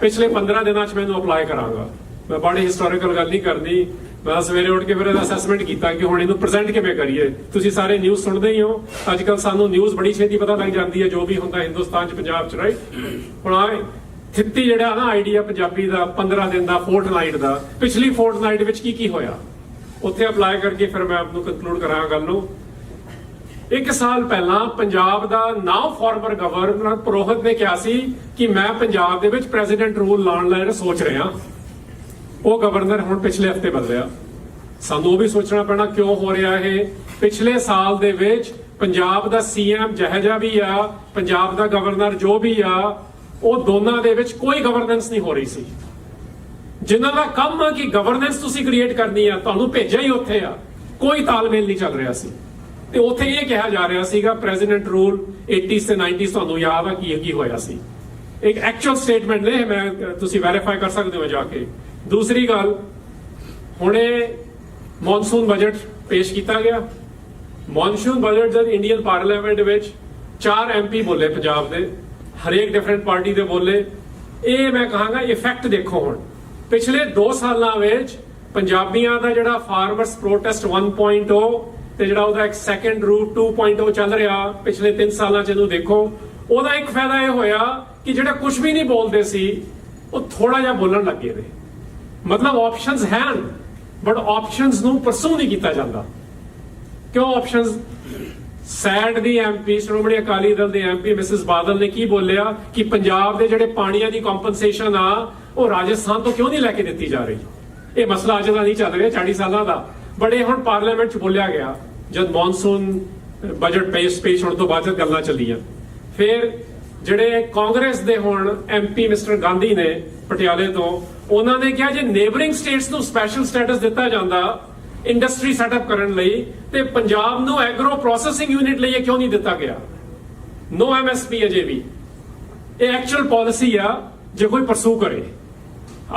ਪਿਛਲੇ 15 ਦਿਨਾਂ 'ਚ ਮੈਨੂੰ ਅਪਲਾਈ ਕਰਾਂਗਾ। ਮੈਂ ਬੜੀ ਹਿਸਟੋਰੀਕਲ ਗੱਲ ਨਹੀਂ ਕਰਨੀ। ਮੈਂ ਸਵੇਰੇ ਉੱਠ ਕੇ ਫਿਰ ਇਹਦਾ ਅਸੈਸਮੈਂਟ ਕੀਤਾ ਕਿ ਹੁਣ ਇਹਨੂੰ ਪ੍ਰੈਜ਼ੈਂਟ ਕਿਵੇਂ ਕਰੀਏ। ਤੁਸੀਂ ਸਾਰੇ ਨਿਊਜ਼ ਸੁਣਦੇ ਹੀ ਹੋ। ਅੱਜ ਕੱਲ ਸਾਨੂੰ ਨਿਊਜ਼ ਬੜੀ ਛੇਤੀ ਪਤਾ ਲੱਗ ਜਾਂਦੀ ਹੈ, ਜੋ ਵੀ ਹੁੰਦਾ ਹਿੰਦੁਸਤਾਨ 'ਚ, ਪੰਜਾਬ 'ਚ ਰਾਈਟ ਹੁਣ ਆ ਥਿੱਤੀ ਜਿਹੜਾ ਨਾ ਆਈਡੀਆ ਪੰਜਾਬੀ ਦਾ 15 ਦਿਨ ਦਾ ਫੋਰਟਨਾਈਟ ਦਾ। ਪਿਛਲੀ ਫੋਰਟਨਾਈਟ ਵਿੱਚ ਕੀ ਕੀ ਹੋਇਆ? ਉੱਥੇ ਅਪਲਾਈ ਕਰਕੇ ਫਿਰ ਮੈਂ ਆਪ ਨੂੰ ਕੰਕਲੂਡ ਕਰਾਂਗਾ ਗੱਲ ਨੂੰ। ਇੱਕ ਸਾਲ ਪਹਿਲਾਂ ਪੰਜਾਬ ਦਾ ਨਾਓ ਫਾਰਮਰ ਗਵਰਨਰ ਪ੍ਰੋਹਿਤ ਨੇ ਕਿਹਾ ਸੀ ਕਿ ਮੈਂ ਪੰਜਾਬ ਦੇ ਵਿੱਚ ਪ੍ਰੈਜ਼ੀਡੈਂਟ ਰੂਲ ਲਾਉਣ ਲਈ ਸੋਚ ਰਿਹਾ। ਉਹ ਗਵਰਨਰ ਹੁਣ ਪਿਛਲੇ ਹਫ਼ਤੇ ਬਦਲਿਆ ਸਾਨੂੰ ਉਹ ਵੀ ਸੋਚਣਾ ਪੈਣਾ ਕਿਉਂ ਹੋ ਰਿਹਾ ਇਹ। ਪਿਛਲੇ ਸਾਲ ਦੇ ਵਿੱਚ ਪੰਜਾਬ ਦਾ ਸੀਐਮ ਜਿਹਜਾ ਵੀ ਆ, ਪੰਜਾਬ ਦਾ ਗਵਰਨਰ ਜੋ ਵੀ ਆ, ਉਹ ਦੋਨਾਂ ਦੇ ਵਿੱਚ ਕੋਈ ਗਵਰਨੈਂਸ ਨਹੀਂ ਹੋ ਰਹੀ ਸੀ। ਜਿਨ੍ਹਾਂ ਦਾ ਕੰਮ ਆ ਕਿ ਗਵਰਨੈਂਸ ਤੁਸੀਂ ਕ੍ਰੀਏਟ ਕਰਨੀ ਆ, ਤੁਹਾਨੂੰ ਭੇਜਿਆ ਹੀ ਉੱਥੇ ਆ। ਕੋਈ ਤਾਲਮੇਲ ਨਹੀਂ ਚੱਲ ਰਿਹਾ ਸੀ। ਤੇ ਉੱਥੇ ਇਹ ਕਿਹਾ ਜਾ ਰਿਹਾ ਸੀਗਾ ਪ੍ਰੈਜ਼ੀਡੈਂਟ ਰੂਲ 80s ਤੇ 90s ਤੁਹਾਨੂੰ ਯਾਦ ਆ ਕੀ ਕੀ ਹੋਇਆ ਸੀ। ਇੱਕ ਐਕਚੁਅਲ ਸਟੇਟਮੈਂਟ ਨੇ ਮੈਂ ਤੁਸੀਂ ਵੈਰੀਫਾਈ ਕਰ ਸਕਦੇ ਹੋ ਜਾ ਕੇ। ਦੂਸਰੀ ਗੱਲ, ਹੁਣੇ ਮੌਨਸੂਨ ਬਜਟ ਪੇਸ਼ ਕੀਤਾ ਗਿਆ। ਮੌਨਸੂਨ ਬਜਟ ਜਦ ਇੰਡੀਅਨ ਪਾਰਲੀਮੈਂਟ ਵਿੱਚ ਚਾਰ ਐਮਪੀ ਬੋਲੇ ਪੰਜਾਬ ਦੇ, ਹਰੇਕ ਡਿਫਰੈਂਟ ਪਾਰਟੀ ਦੇ ਬੋਲੇ। ਇਹ ਮੈਂ ਕਹਾਂਗਾ ਇਫੈਕਟ ਦੇਖੋ ਹੁਣ। ਪਿਛਲੇ 2 ਸਾਲਾਂ ਵਿੱਚ ਪੰਜਾਬੀਆਂ ਦਾ ਜਿਹੜਾ ਫਾਰਮਰਸ ਪ੍ਰੋਟੈਸਟ 1.0 ਤੇ ਜਿਹੜਾ ਉਹਦਾ ਇੱਕ ਸੈਕੰਡ ਰੂਟ 2.0 ਚੱਲ ਰਿਹਾ ਪਿਛਲੇ 3 ਸਾਲਾਂ ਚ ਇਹਨੂੰ ਦੇਖੋ, ਉਹਦਾ ਇੱਕ ਫਾਇਦਾ ਇਹ ਹੋਇਆ ਕਿ ਜਿਹੜਾ ਕੁਝ ਵੀ ਨਹੀਂ ਬੋਲਦੇ ਸੀ, ਉਹ ਥੋੜਾ ਜਿਹਾ ਬੋਲਣ ਲੱਗੇ ਨੇ। ਮਤਲਬ ਆਪਸ਼ਨਸ ਹਨ ਬਟ ਆਪਸ਼ਨਸ ਨੂੰ ਪਰਸੂ ਨਹੀਂ ਕੀਤਾ ਜਾਂਦਾ। ਕਿਉਂ options said the MP Shiromani Akali Dal ਦੇ ਐਮਪੀ ਮਿਸਿਸ ਬਾਦਲ ਨੇ ਕੀ ਬੋਲਿਆ ਕਿ ਪੰਜਾਬ ਦੇ ਜਿਹੜੇ ਪਾਣੀਆਂ ਦੀ ਕੰਪਨਸੇਸ਼ਨ ਆ ਉਹ ਰਾਜਸਥਾਨ ਤੋਂ ਕਿਉਂ ਨਹੀਂ ਲੈ ਕੇ ਦਿੱਤੀ ਜਾ ਰਹੀ? ਇਹ ਮਸਲਾ ਅੱਜ ਦਾ ਨਹੀਂ ਚੱਲ ਰਿਹਾ 40 ਸਾਲਾਂ ਦਾ। ਬੜੇ ਹੁਣ ਪਾਰਲੀਮੈਂਟ 'ਚ ਬੋਲਿਆ ਗਿਆ, ਜਦ ਮੌਨਸੂਨ ਬਜਟ ਪੇਸ਼ ਪੇਸ਼ ਹੋਣ ਤੋਂ ਬਾਅਦ ਜਦ ਗੱਲਾਂ ਚੱਲੀਆਂ। ਫਿਰ ਜਿਹੜੇ ਕਾਂਗਰਸ ਦੇ ਹੁਣ ਐਮਪੀ ਮਿਸਟਰ ਗਾਂਧੀ ਨੇ ਪਟਿਆਲੇ ਤੋਂ, ਉਹਨਾਂ ਨੇ ਕਿਹਾ ਜੇ ਨੇਬਰਿੰਗ ਸਟੇਟਸ ਨੂੰ ਸਪੈਸ਼ਲ ਸਟੇਟਸ ਦਿੱਤਾ ਜਾਂਦਾ ਇੰਡਸਟਰੀ ਸੈਟਅਪ ਕਰਨ ਲਈ, ਤੇ ਪੰਜਾਬ ਨੂੰ ਐਗਰੋ ਪ੍ਰੋਸੈਸਿੰਗ ਯੂਨਿਟ ਲਈ ਇਹ ਕਿਉਂ ਨਹੀਂ ਦਿੱਤਾ ਗਿਆ? ਨੋ ਐਮਐਸਪੀ ਅਜੇ ਵੀ। ਇਹ ਐਕਚੁਅਲ ਪਾਲਿਸੀ ਆ, ਜੇ ਕੋਈ ਪਰਸੂ ਕਰੇ।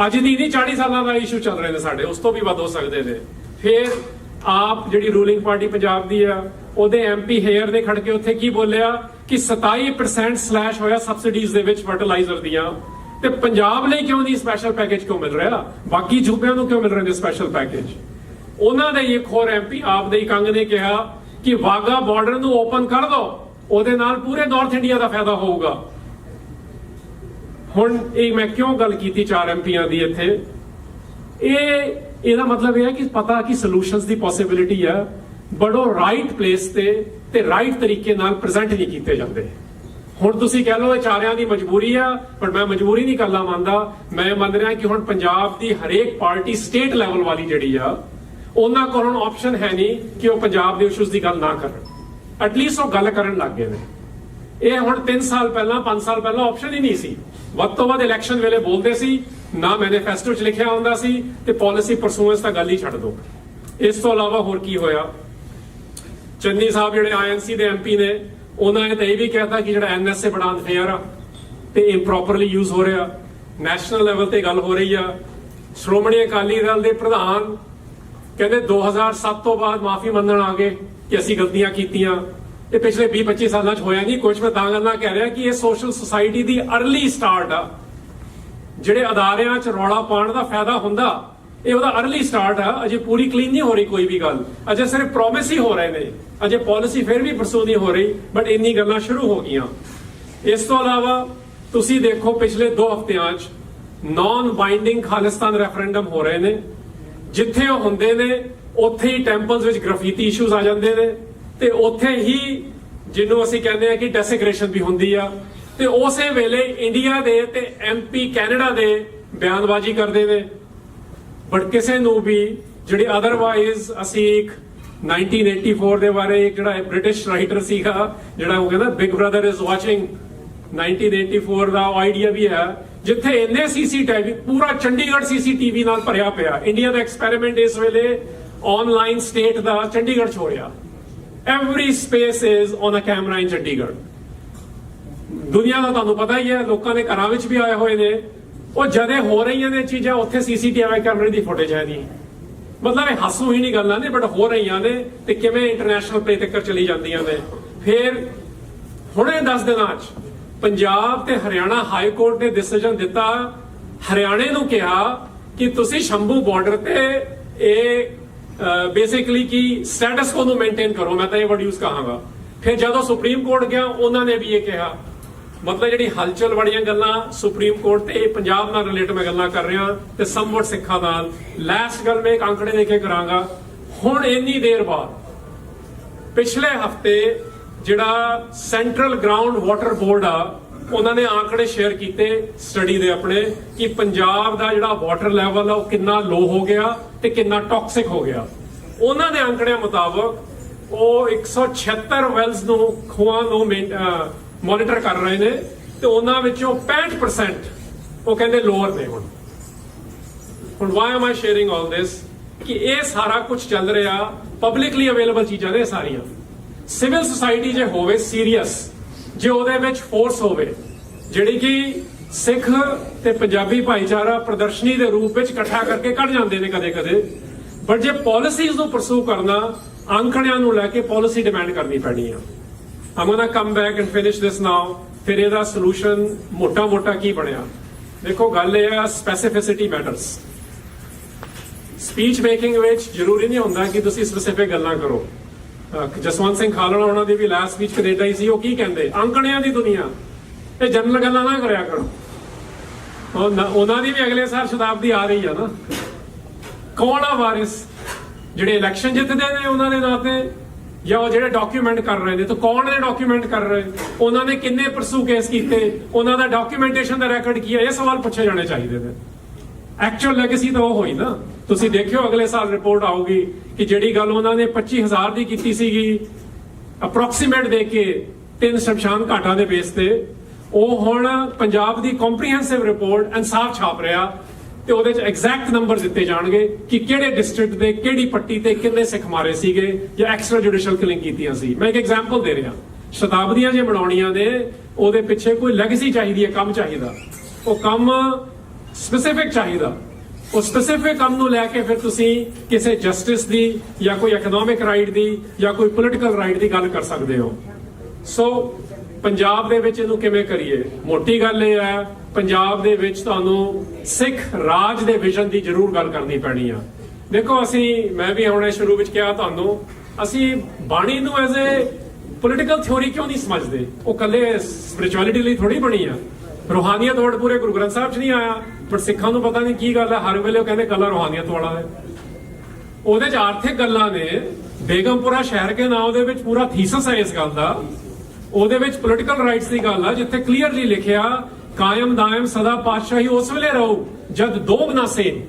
ਅੱਜ ਦੀ ਨਹੀਂ 40 ਸਾਲਾਂ ਦਾ ਇਸ਼ੂ ਚੱਲ ਰਹੇ ਨੇ ਸਾਡੇ, ਉਸ ਤੋਂ ਵੀ ਵੱਧ ਹੋ ਸਕਦੇ ਨੇ। ਫਿਰ ਆਪ ਜਿਹੜੀ ਰੂਲਿੰਗ ਪਾਰਟੀ ਪੰਜਾਬ ਦੀ ਆ, ਉਹਦੇ ਐਮਪੀ ਹੇਅਰ ਨੇ ਖੜ ਕੇ ਉੱਥੇ ਕੀ ਬੋਲਿਆ ਕਿ 27% ਸਲੈਸ਼ ਹੋਇਆ ਸਬਸਿਡੀਜ਼ ਦੇ ਵਿੱਚ ਫਰਟੀਲਾਈਜ਼ਰ ਦੀਆਂ। ਤੇ ਪੰਜਾਬ ਲਈ ਕਿਉਂ ਨਹੀਂ ਸਪੈਸ਼ਲ ਪੈਕੇਜ ਕਿਉਂ ਮਿਲ ਰਿਹਾ? ਬਾਕੀ ਸੂਬਿਆਂ ਨੂੰ ਕਿਉਂ ਮਿਲ ਰਹੇ ਨੇ ਸਪੈਸ਼ਲ ਪੈਕੇਜ ਉਹਨਾਂ ਦੇ ਇੱਕ ਹੋਰ ਐਮਪੀ ਆਪ ਦੇ ਕੰਗ ਨੇ ਕਿਹਾ ਕਿ ਵਾਗਾ ਬਾਰਡਰ ਨੂੰ ਓਪਨ ਕਰ ਦਿਓ ਉਹਦੇ ਨਾਲ ਪੂਰੇ ਨਾਰਥ ਇੰਡੀਆ ਦਾ ਫਾਇਦਾ ਹੋਊਗਾ। ਹੁਣ ਇਹ ਮੈਂ ਕਿਉਂ ਗੱਲ ਕੀਤੀ ਚਾਰ ਐਮਪੀਆਂ ਦੀ ਇੱਥੇ? ਇਹ, ਇਹਦਾ ਮਤਲਬ ਇਹ ਹੈ ਕਿ ਪਤਾ ਕਿ ਸੋਲੂਸ਼ਨਸ ਦੀ ਪੋਸਿਬਿਲਿਟੀ ਆ ਬਟ ਉਹ ਰਾਈਟ ਪਲੇਸ ਤੇ ਤੇ ਰਾਈਟ ਤਰੀਕੇ ਨਾਲ ਪ੍ਰੈਜ਼ੈਂਟ ਨਹੀਂ ਕੀਤੇ ਜਾਂਦੇ। ਹੁਣ ਤੁਸੀਂ ਕਹਿ ਲਓ ਇਹ ਚਾਰਿਆਂ ਦੀ ਮਜਬੂਰੀ ਆ, ਪਰ ਮੈਂ ਮਜਬੂਰੀ ਨਹੀਂ ਕਰਲਾ ਮੰਨਦਾ। ਮੈਂ ਮੰਨ ਰਿਹਾ ਕਿ ਹੁਣ ਪੰਜਾਬ ਦੀ ਹਰੇਕ ਪਾਰਟੀ ਸਟੇਟ ਲੈਵਲ ਵਾਲੀ ਜਿਹੜੀ ਆ, ਉਹਨਾਂ ਕੋਲ ਹੁਣ ਆਪਸ਼ਨ ਹੈ ਨਹੀਂ ਕਿ ਉਹ ਪੰਜਾਬ ਦੇ ਇਸ਼ੂਜ਼ ਦੀ ਗੱਲ ਨਾ ਕਰਨ। ਐਟਲੀਸਟ ਉਹ ਗੱਲ ਕਰਨ ਲੱਗ ਗਏ ਨੇ। ਇਹ ਹੁਣ 3 ਸਾਲ ਪਹਿਲਾਂ 5 ਸਾਲ ਪਹਿਲਾਂ ਆਪਸ਼ਨ ਹੀ ਨਹੀਂ ਸੀ। ਵੱਧ ਤੋਂ ਵੱਧ ਇਲੈਕਸ਼ਨ ਵੇਲੇ ਬੋਲਦੇ ਸੀ, ਨਾ ਮੈਨੀਫੈਸਟੋ 'ਚ ਲਿਖਿਆ ਹੁੰਦਾ ਸੀ ਤੇ ਪਾਲਿਸੀ ਪਰਸੂਐਂਸ ਤਾਂ ਗੱਲ ਹੀ ਛੱਡ ਦੋ। ਇਸ ਤੋਂ ਇਲਾਵਾ ਹੋਰ ਕੀ ਹੋਇਆ? ਚੰਨੀ ਸਾਹਿਬ ਜਿਹੜੇ ਆਈਐਨਸੀ ਦੇ ਐਮਪੀ ਨੇ, ਉਹਨਾਂ ਨੇ ਤਾਂ ਇਹ ਵੀ ਕਹਿਤਾ ਕਿ ਜਿਹੜਾ ਐਨਐਸਏ ਬੜਾ ਅਨਫੇਅਰ ਆ ਤੇ ਇੰਪਰੋਪਰਲੀ ਯੂਜ਼ ਹੋ ਰਿਹਾ। ਨੈਸ਼ਨਲ ਲੈਵਲ ਤੇ ਗੱਲ ਹੋ ਰਹੀ ਆ। ਸ਼੍ਰੋਮਣੀ ਅਕਾਲੀ ਦਲ ਦੇ ਪ੍ਰਧਾਨ ਕਹਿੰਦੇ 2007 ਤੋਂ ਬਾਅਦ ਮਾਫੀ ਮੰਗਣ ਆ ਗਏ ਕਿ ਅਸੀਂ ਗਲਤੀਆਂ ਕੀਤੀਆਂ। ਇਹ ਪਿਛਲੇ 20 25 ਸਾਲਾਂ 'ਚ ਹੋਇਆ ਨਹੀਂ। ਕੁਝ ਮੈਂ ਤਾਂ ਗੱਲ ਨਾਲ ਕਹਿ ਰਿਹਾ ਕਿ ਇਹ ਸੋਸ਼ਲ ਸੁਸਾਇਟੀ ਦੀ ਅਰਲੀ ਸਟਾਰਟ ਆ। ਜਿਹੜੇ ਅਦਾਰਿਆਂ 'ਚ ਰੌਲਾ ਪਾਉਣ ਦਾ ਫਾਇਦਾ ਹੁੰਦਾ, ਇਹ ਉਹਦਾ अर्ਲੀ ਸਟਾਰਟ ਆ। ਅਜੇ ਪੂਰੀ ਕਲੀਨ ਨਹੀਂ ਹੋ ਰਹੀ ਕੋਈ ਵੀ ਗੱਲ। ਅਜੇ ਸਿਰਫ ਪ੍ਰੋਮਿਸ ਹੀ ਹੋ ਰਹੇ ਨੇ। ਅਜੇ ਪਾਲਿਸੀ ਫਿਰ ਵੀ ਪਰਸੂ ਨਹੀਂ ਹੋ ਰਹੀ ਬਟ ਇੰਨੀ ਗੱਲਾਂ ਸ਼ੁਰੂ ਹੋ ਗਈਆਂ। ਇਸ ਤੋਂ ਇਲਾਵਾ, ਤੁਸੀਂ ਦੇਖੋ ਪਿਛਲੇ 2 ਹਫ਼ਤਿਆਂ 'ਚ ਨਾਨ ਬਾਈਂਡਿੰਗ ਖਾਲਿਸਤਾਨ ਰੈਫਰੈਂਡਮ ਹੋ ਰਹੇ ਨੇ। ਜਿੱਥੇ ਉਹ ਹੁੰਦੇ ਨੇ, ਉੱਥੇ ਹੀ ਟੈਂਪਲਸ ਵਿੱਚ ਗ੍ਰਫੀਤੀ ਇਸ਼ੂਜ਼ ਆ ਜਾਂਦੇ ਨੇ। ਤੇ ਉੱਥੇ ਹੀ ਜਿਹਨੂੰ ਅਸੀਂ ਕਹਿੰਦੇ ਆ ਕਿ ਡੈਸਿਗ੍ਰੇਸ਼ਨ ਵੀ ਹੁੰਦੀ ਆ, ਤੇ ਉਸੇ ਵੇਲੇ ਇੰਡੀਆ ਦੇ ਤੇ ਐਮਪੀ ਕੈਨੇਡਾ ਦੇ ਬਿਆਨਬਾਜ਼ੀ ਕਰਦੇ ਨੇ। ਬਟ ਕਿਸੇ ਨੂੰ ਵੀ ਜਿਹੜੀ ਅਦਰਵਾਈਜ਼ ਅਸੀਂ ਇੱਕ 1984 ਦੇ ਬਾਰੇ ਇੱਕ ਜਿਹੜਾ ਬ੍ਰਿਟਿਸ਼ ਰਾਈਟਰ ਸੀਗਾ, ਜਿਹੜਾ ਉਹ ਕਹਿੰਦਾ ਬਿਗ ਬ੍ਰਦਰ ਇਜ਼ ਵਾਚਿੰਗ 1984 ਦਾ ਆਈਡੀਆ ਵੀ ਹੈ, ਜਿੱਥੇ ਇੰਨੇ ਸੀਸੀਟੀਵੀ ਪੂਰਾ ਚੰਡੀਗੜ੍ਹ ਸੀਸੀਟੀਵੀ ਨਾਲ ਭਰਿਆ ਪਿਆ। ਇੰਡੀਆ ਦਾ ਐਕਸਪੈਰੀਮੈਂਟ ਇਸ ਵੇਲੇ ਆਨਲਾਈਨ ਸਟੇਟ ਦਾ ਚੰਡੀਗੜ੍ਹ 'ਚ ਹੋ ਰਿਹਾ। Every space is on a camera in Chandigarh ਦੁਨੀਆ ਦਾ ਤੁਹਾਨੂੰ ਪਤਾ ਹੀ ਹੈ, ਲੋਕਾਂ ਦੇ ਘਰਾਂ ਵਿੱਚ ਵੀ ਆਏ ਹੋਏ ਨੇ। ਉਹ ਜਦੇ ਹੋ ਰਹੀਆਂ ਨੇ ਚੀਜ਼ਾਂ, ਉੱਥੇ ਸੀਸੀਟੀਵੀ ਕੈਮਰੇ ਦੀ ਫੁਟੇਜ ਹੈ ਨਹੀਂ। ਮਤਲਬ ਇਹ ਹਾਸੂ ਹੀ ਨਹੀਂ ਗੱਲਾਂ ਨੇ ਬਟ ਹੋ ਰਹੀਆਂ ਨੇ ਤੇ ਕਿਵੇਂ ਇੰਟਰਨੈਸ਼ਨਲ ਪਲੇ ਤੱਕ ਚਲੀ ਜਾਂਦੀਆਂ ਨੇ। ਫਿਰ ਹੁਣੇ 10 ਦਿਨਾਂ 'ਚ ਪੰਜਾਬ ਤੇ ਹਰਿਆਣਾ ਹਾਈ ਕੋਰਟ ਨੇ ਡਿਸੀਜਨ ਦਿੱਤਾ। ਹਰਿਆਣੇ ਨੂੰ ਕਿਹਾ ਕਿ ਤੁਸੀਂ ਸ਼ੰਭੂ ਬਾਰਡਰ ਤੇ ਇਹ ਬੇਸਿਕਲੀ ਕਿ ਸਟੇਟਸ ਕੋ ਨੂੰ ਮੇਨਟੇਨ ਕਰੋ, ਮੈਂ ਤਾਂ ਇਹ ਵਰਡ ਯੂਜ਼ ਕਹਾਂਗਾ। ਫਿਰ ਜਦੋਂ ਸੁਪਰੀਮ ਕੋਰਟ ਗਿਆ, ਉਹਨਾਂ ਨੇ ਵੀ ਇਹ ਕਿਹਾ, ਮਤਲਬ ਜਿਹੜੀ ਹਲਚਲ ਵਾਲੀਆਂ ਗੱਲਾਂ ਸੁਪਰੀਮ ਕੋਰਟ ਤੇ ਪੰਜਾਬ ਨਾਲ ਰਿਲੇਟ ਮੈਂ ਗੱਲਾਂ ਕਰ ਰਿਹਾ ਤੇ ਸਮਵਟ ਸਿੱਖਾਂ ਨਾਲ। ਲਾਸਟ ਗੱਲ ਮੈਂ ਇੱਕ ਅੰਕੜੇ ਦੇ ਕੇ ਕਰਾਂਗਾ। ਹੁਣ ਇੰਨੀ ਦੇਰ ਬਾਅਦ, ਪਿਛਲੇ ਹਫ਼ਤੇ ਜਿਹੜਾ ਸੈਂਟਰਲ ਗਰਾਊਂਡ ਵਾਟਰ ਬੋਰਡ ਆ ਉਹਨਾਂ ਨੇ ਆંકੜੇ ਸ਼ੇਅਰ ਕੀਤੇ ਸਟੱਡੀ ਦੇ ਆਪਣੇ ਕਿ ਪੰਜਾਬ ਦਾ ਜਿਹੜਾ ਵਾਟਰ ਲੈਵਲ ਆ, ਉਹ ਕਿੰਨਾ ਲੋ ਹੋ ਗਿਆ ਤੇ ਕਿੰਨਾ ਟੌਕਸਿਕ ਹੋ ਗਿਆ। ਉਹਨਾਂ ਦੇ ਅੰਕੜਿਆਂ ਮੁਤਾਬਕ ਉਹ 176 ਵੈਲਸ ਨੂੰ, ਖੂਹਾਂ ਨੂੰ ਮੋਨੀਟਰ ਕਰ ਰਹੇ ਨੇ ਤੇ ਉਹਨਾਂ ਵਿੱਚੋਂ 65% ਉਹ ਕਹਿੰਦੇ ਲੋਅਰ ਨੇ ਹੁਣ। ਹੁਣ why am I sharing all this? ਕਿ ਇਹ ਸਾਰਾ ਕੁਝ ਚੱਲ ਰਿਹਾ ਪਬਲਿਕਲੀ ਅਵੇਲੇਬਲ ਚੀਜ਼ਾਂ ਨੇ ਇਹ ਸਾਰੀਆਂ। ਸਿਵਲ ਸੁਸਾਇਟੀ ਜੇ ਹੋਵੇ ਸੀਰੀਅਸ ਜੇ ਉਹਦੇ ਵਿੱਚ ਫੋਰਸ ਹੋਵੇ, ਜਿਹੜੀ ਕਿ ਸਿੱਖ ਤੇ ਪੰਜਾਬੀ ਭਾਈਚਾਰਾ ਪ੍ਰਦਰਸ਼ਨੀ ਦੇ ਰੂਪ ਵਿੱਚ ਇਕੱਠਾ ਕਰਕੇ ਕੱਢ ਜਾਂਦੇ ਨੇ ਕਦੇ-ਕਦੇ ਬਟ ਜੇ ਪਾਲਿਸੀਜ਼ ਨੂੰ ਪਰਸੂ ਕਰਨਾ ਅੰਕੜਿਆਂ ਨੂੰ ਲੈ ਕੇ ਪਾਲਿਸੀ ਡਿਮਾਂਡ ਕਰਨੀ ਪੈਣੀ ਆ। I'm gonna come back and finish this now, ਫਿਰ ਇਹਦਾ ਸੋਲੂਸ਼ਨ ਮੋਟਾ-ਮੋਟਾ ਕੀ ਬਣਿਆ? ਦੇਖੋ, ਗੱਲ ਇਹ ਆ ਸਪੈਸੀਫਿਸਿਟੀ ਮੈਟਰਸ ਸਪੀਚ ਮੇਕਿੰਗ ਵਿੱਚ ਜ਼ਰੂਰੀ ਨਹੀਂ ਹੁੰਦਾ ਕਿ ਤੁਸੀਂ ਸਪੈਸੀਫਿਕ ਗੱਲਾਂ ਕਰੋ। ਜਸਵੰਤ ਸਿੰਘ ਖਾਲੜਾ ਉਹਨਾਂ ਦੀ ਵੀ ਲਾਸਟ ਸਪੀਚ ਕੈਨੇਡਾ ਹੀ ਸੀ, ਉਹ ਕੀ ਕਹਿੰਦੇ? ਅੰਕੜਿਆਂ ਦੀ ਦੁਨੀਆ। ਇਹ ਜਨਰਲ ਗੱਲਾਂ ਨਾ ਕਰਿਆ ਕਰੋ। ਉਹਨਾਂ ਦੀ ਵੀ ਅਗਲੇ ਸਾਲ ਸ਼ਤਾਬਦੀ ਆ ਰਹੀ ਆ ਨਾ। ਕੌਣ ਆ ਵਾਰਿਸ? ਜਿਹੜੇ ਇਲੈਕਸ਼ਨ ਜਿੱਤਦੇ ਨੇ ਉਹਨਾਂ ਦੇ ਨਾਂ ਤੇ, ਜਾਂ ਉਹ ਜਿਹੜੇ ਡਾਕੂਮੈਂਟ ਕਰ ਰਹੇ ਨੇ, ਤਾਂ ਕੌਣ ਨੇ ਡਾਕੂਮੈਂਟ ਕਰ ਰਹੇ? ਉਹਨਾਂ ਨੇ ਕਿੰਨੇ ਪਰਸੂ ਕੇਸ ਕੀਤੇ? ਉਹਨਾਂ ਦਾ ਡਾਕੂਮੈਂਟੇਸ਼ਨ ਦਾ ਰੈਕੋਰਡ ਕੀ ਹੈ ਇਹ ਸਵਾਲ ਪੁੱਛੇ ਜਾਣੇ ਚਾਹੀਦੇ ਨੇ। ਐਕਚੁਅਲ ਲੈਗੇਸੀ ਤਾਂ ਉਹ ਹੋਈ ਨਾ। ਤੁਸੀਂ ਦੇਖਿਓ ਅਗਲੇ ਸਾਲ ਰਿਪੋਰਟ ਆਊਗੀ ਕਿ ਜਿਹੜੀ ਗੱਲ ਉਹਨਾਂ ਨੇ 25000 ਦੀ ਕੀਤੀ ਸੀਗੀ ਅਪਰੋਕਸੀਮੇਟ ਦੇ ਕੇ ਤਿੰਨ ਸ਼ਮਸ਼ਾਨ ਘਾਟਾਂ ਦੇ ਬੇਸ ਤੇ, ਉਹ ਹੁਣ ਪੰਜਾਬ ਦੀ ਕੰਪਰੀਹੈਂਸਿਵ ਰਿਪੋਰਟ ਇਨਸਾਫ ਛਾਪ ਰਿਹਾ ਤੇ ਉਹਦੇ ਚ ਐਗਜ਼ੈਕਟ ਨੰਬਰ ਦਿੱਤੇ ਜਾਣਗੇ ਕਿ ਕਿਹੜੇ ਡਿਸਟ੍ਰਿਕਟ ਦੇ, ਕਿਹੜੀ ਪੱਟੀ ਤੇ ਕਿੰਨੇ ਸਿੱਖ ਮਾਰੇ ਸੀਗੇ ਜਾਂ ਐਕਸਟਰਾ ਜੁਡੀਸ਼ੀਅਲ ਕਿਲਿੰਗ ਕੀਤੀਆਂ ਸੀ। ਮੈਂ ਇੱਕ ਐਗਜ਼ਾਮਪਲ ਦੇ ਰਿਹਾ। ਸ਼ਤਾਬਦੀਆਂ ਜੇ ਬਣਾਉਣੀਆਂ ਨੇ, ਉਹਦੇ ਪਿੱਛੇ ਕੋਈ ਲੈਗੇਸੀ ਚਾਹੀਦੀ ਹੈ, ਕੰਮ ਚਾਹੀਦਾ। ਉਹ ਕੰਮ ਸਪੈਸੀਫਿਕ ਚਾਹੀਦਾ। ਉਹ ਸਪੈਸੀਫਿਕ ਕੰਮ ਨੂੰ ਲੈ ਕੇ ਫਿਰ ਤੁਸੀਂ ਕਿਸੇ ਜਸਟਿਸ ਦੀ ਜਾਂ ਕੋਈ ਇਕਨੋਮਿਕ ਰਾਈਟ ਦੀ ਜਾਂ ਕੋਈ ਪੋਲਿਟੀਕਲ ਰਾਈਟ ਦੀ ਗੱਲ ਕਰ ਸਕਦੇ ਹੋ। ਸੋ ਪੰਜਾਬ ਦੇ ਵਿੱਚ ਇਹਨੂੰ ਕਿਵੇਂ ਕਰੀਏ? ਮੋਟੀ ਗੱਲ ਇਹ ਹੈ, ਪੰਜਾਬ ਦੇ ਵਿੱਚ ਤੁਹਾਨੂੰ ਸਿੱਖ ਰਾਜ ਦੇ ਵਿਜ਼ਨ ਦੀ ਜ਼ਰੂਰ ਗੱਲ ਕਰਨੀ ਪੈਣੀ ਆ। ਦੇਖੋ, ਅਸੀਂ, ਮੈਂ ਵੀ ਹੁਣੇ ਸ਼ੁਰੂ ਵਿੱਚ ਕਿਹਾ ਤੁਹਾਨੂੰ, ਅਸੀਂ ਬਾਣੀ ਨੂੰ ਐਜ਼ ਅ ਪੋਲਿਟੀਕਲ ਥਿਉਰੀ ਕਿਉਂ ਨਹੀਂ ਸਮਝਦੇ? ਉਹ ਕੱਲੇ ਸਪਿਰਚੁਅਲਿਟੀ ਲਈ ਥੋੜੀ ਬਣੀ ਆ। ਰੂਹਾਨੀਅਤ ਵਰਡ ਪੂਰੇ ਗੁਰੂ ਗ੍ਰੰਥ ਸਾਹਿਬ 'ਚ ਨਹੀਂ ਆਇਆ, ਪਰ ਸਿੱਖਾਂ ਨੂੰ ਪਤਾ ਨਹੀਂ ਕੀ ਗੱਲ ਹੈ, ਹਰ ਵੇਲੇ ਉਹ ਕਹਿੰਦੇ ਕੱਲਾ ਰੂਹਾਨੀਅਤ ਵਾਲਾ ਹੈ। ਉਹਦੇ 'ਚ ਆਰਥਿਕ ਗੱਲਾਂ ਨੇ, ਬੇਗਮਪੁਰਾ ਸ਼ਹਿਰ ਕੇ ਨਾਮ ਦੇ ਵਿੱਚ ਪੂਰਾ ਥੀਸਸ ਹੈ ਇਸ ਗੱਲ ਦਾ। ਉਹਦੇ ਵਿੱਚ ਪੋਲਿਟੀਕਲ ਰਾਈਟਸ ਦੀ ਗੱਲ ਆ, ਜਿੱਥੇ ਕਲੀਅਰਲੀ ਲਿਖਿਆ, ਕਾਇਮ ਦਾਇਮ ਸਦਾ ਪਾਤਸ਼ਾਹੀ ਉਸ ਵੇਲੇ ਰਹੋ, ਜਦ ਦੋ ਬਨਾ ਸੇਮ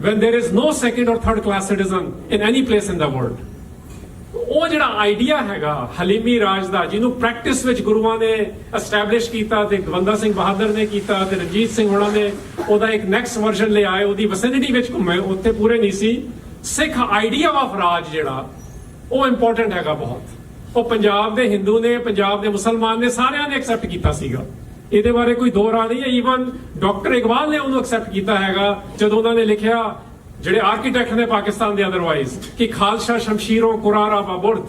when there is no second or third class citizen in any place in the world ਉਹ ਜਿਹੜਾ ਆਈਡੀਆ ਹੈਗਾ ਹਲੀਮੀ ਰਾਜ ਦਾ, ਜਿਹਨੂੰ ਪ੍ਰੈਕਟਿਸ ਵਿੱਚ ਗੁਰੂਆਂ ਨੇ ਐਸਟੈਬਲਿਸ਼ ਕੀਤਾ ਤੇ ਗਵੰਦਾ ਸਿੰਘ ਬਹਾਦਰ ਨੇ ਕੀਤਾ ਤੇ ਰਣਜੀਤ ਸਿੰਘ ਹੋਣਾ ਨੇ, ਉਹਦਾ ਇੱਕ ਨੈਕਸਟ ਵਰਜ਼ਨ ਲੈ ਆਏ, ਉਹਦੀ ਵਿਸਿਨਿਟੀ ਵਿੱਚ ਘੁੰਮੇ, ਉੱਥੇ ਪੂਰੇ ਨਹੀਂ ਸੀ। ਸਿੱਖ ਆਈਡੀਆ ਆਫ ਰਾਜ ਜਿਹੜਾ, ਉਹ ਇੰਪੋਰਟੈਂਟ ਹੈਗਾ ਬਹੁਤ। ਉਹ ਪੰਜਾਬ ਦੇ ਹਿੰਦੂ ਨੇ, ਪੰਜਾਬ ਦੇ ਮੁਸਲਮਾਨ ਨੇ ਸਾਰਿਆਂ ਨੇ ਐਕਸੈਪਟ ਕੀਤਾ ਸੀਗਾ। ਇਹਦੇ ਬਾਰੇ ਕੋਈ ਦੋ ਰਾਹ ਨਹੀਂ ਹੈ ਈਵਨ ਡਾਕਟਰ ਇਕਬਾਲ ਨੇ ਉਹਨੂੰ ਐਕਸੈਪਟ ਕੀਤਾ ਹੈਗਾ, ਜਦੋਂ ਉਹਨਾਂ ਨੇ ਲਿਖਿਆ ਜਿਹੜੇ ਆਰਕੀਟੈਕਟ ਨੇ ਪਾਕਿਸਤਾਨ ਦੇ ਅਦਰਵਾਈਜ਼ ਕਿ ਖਾਲਸਾ ਸ਼ਮਸ਼ੀਰੋਂ ਕੁਰਾਰਾ ਬਬੁਰਦ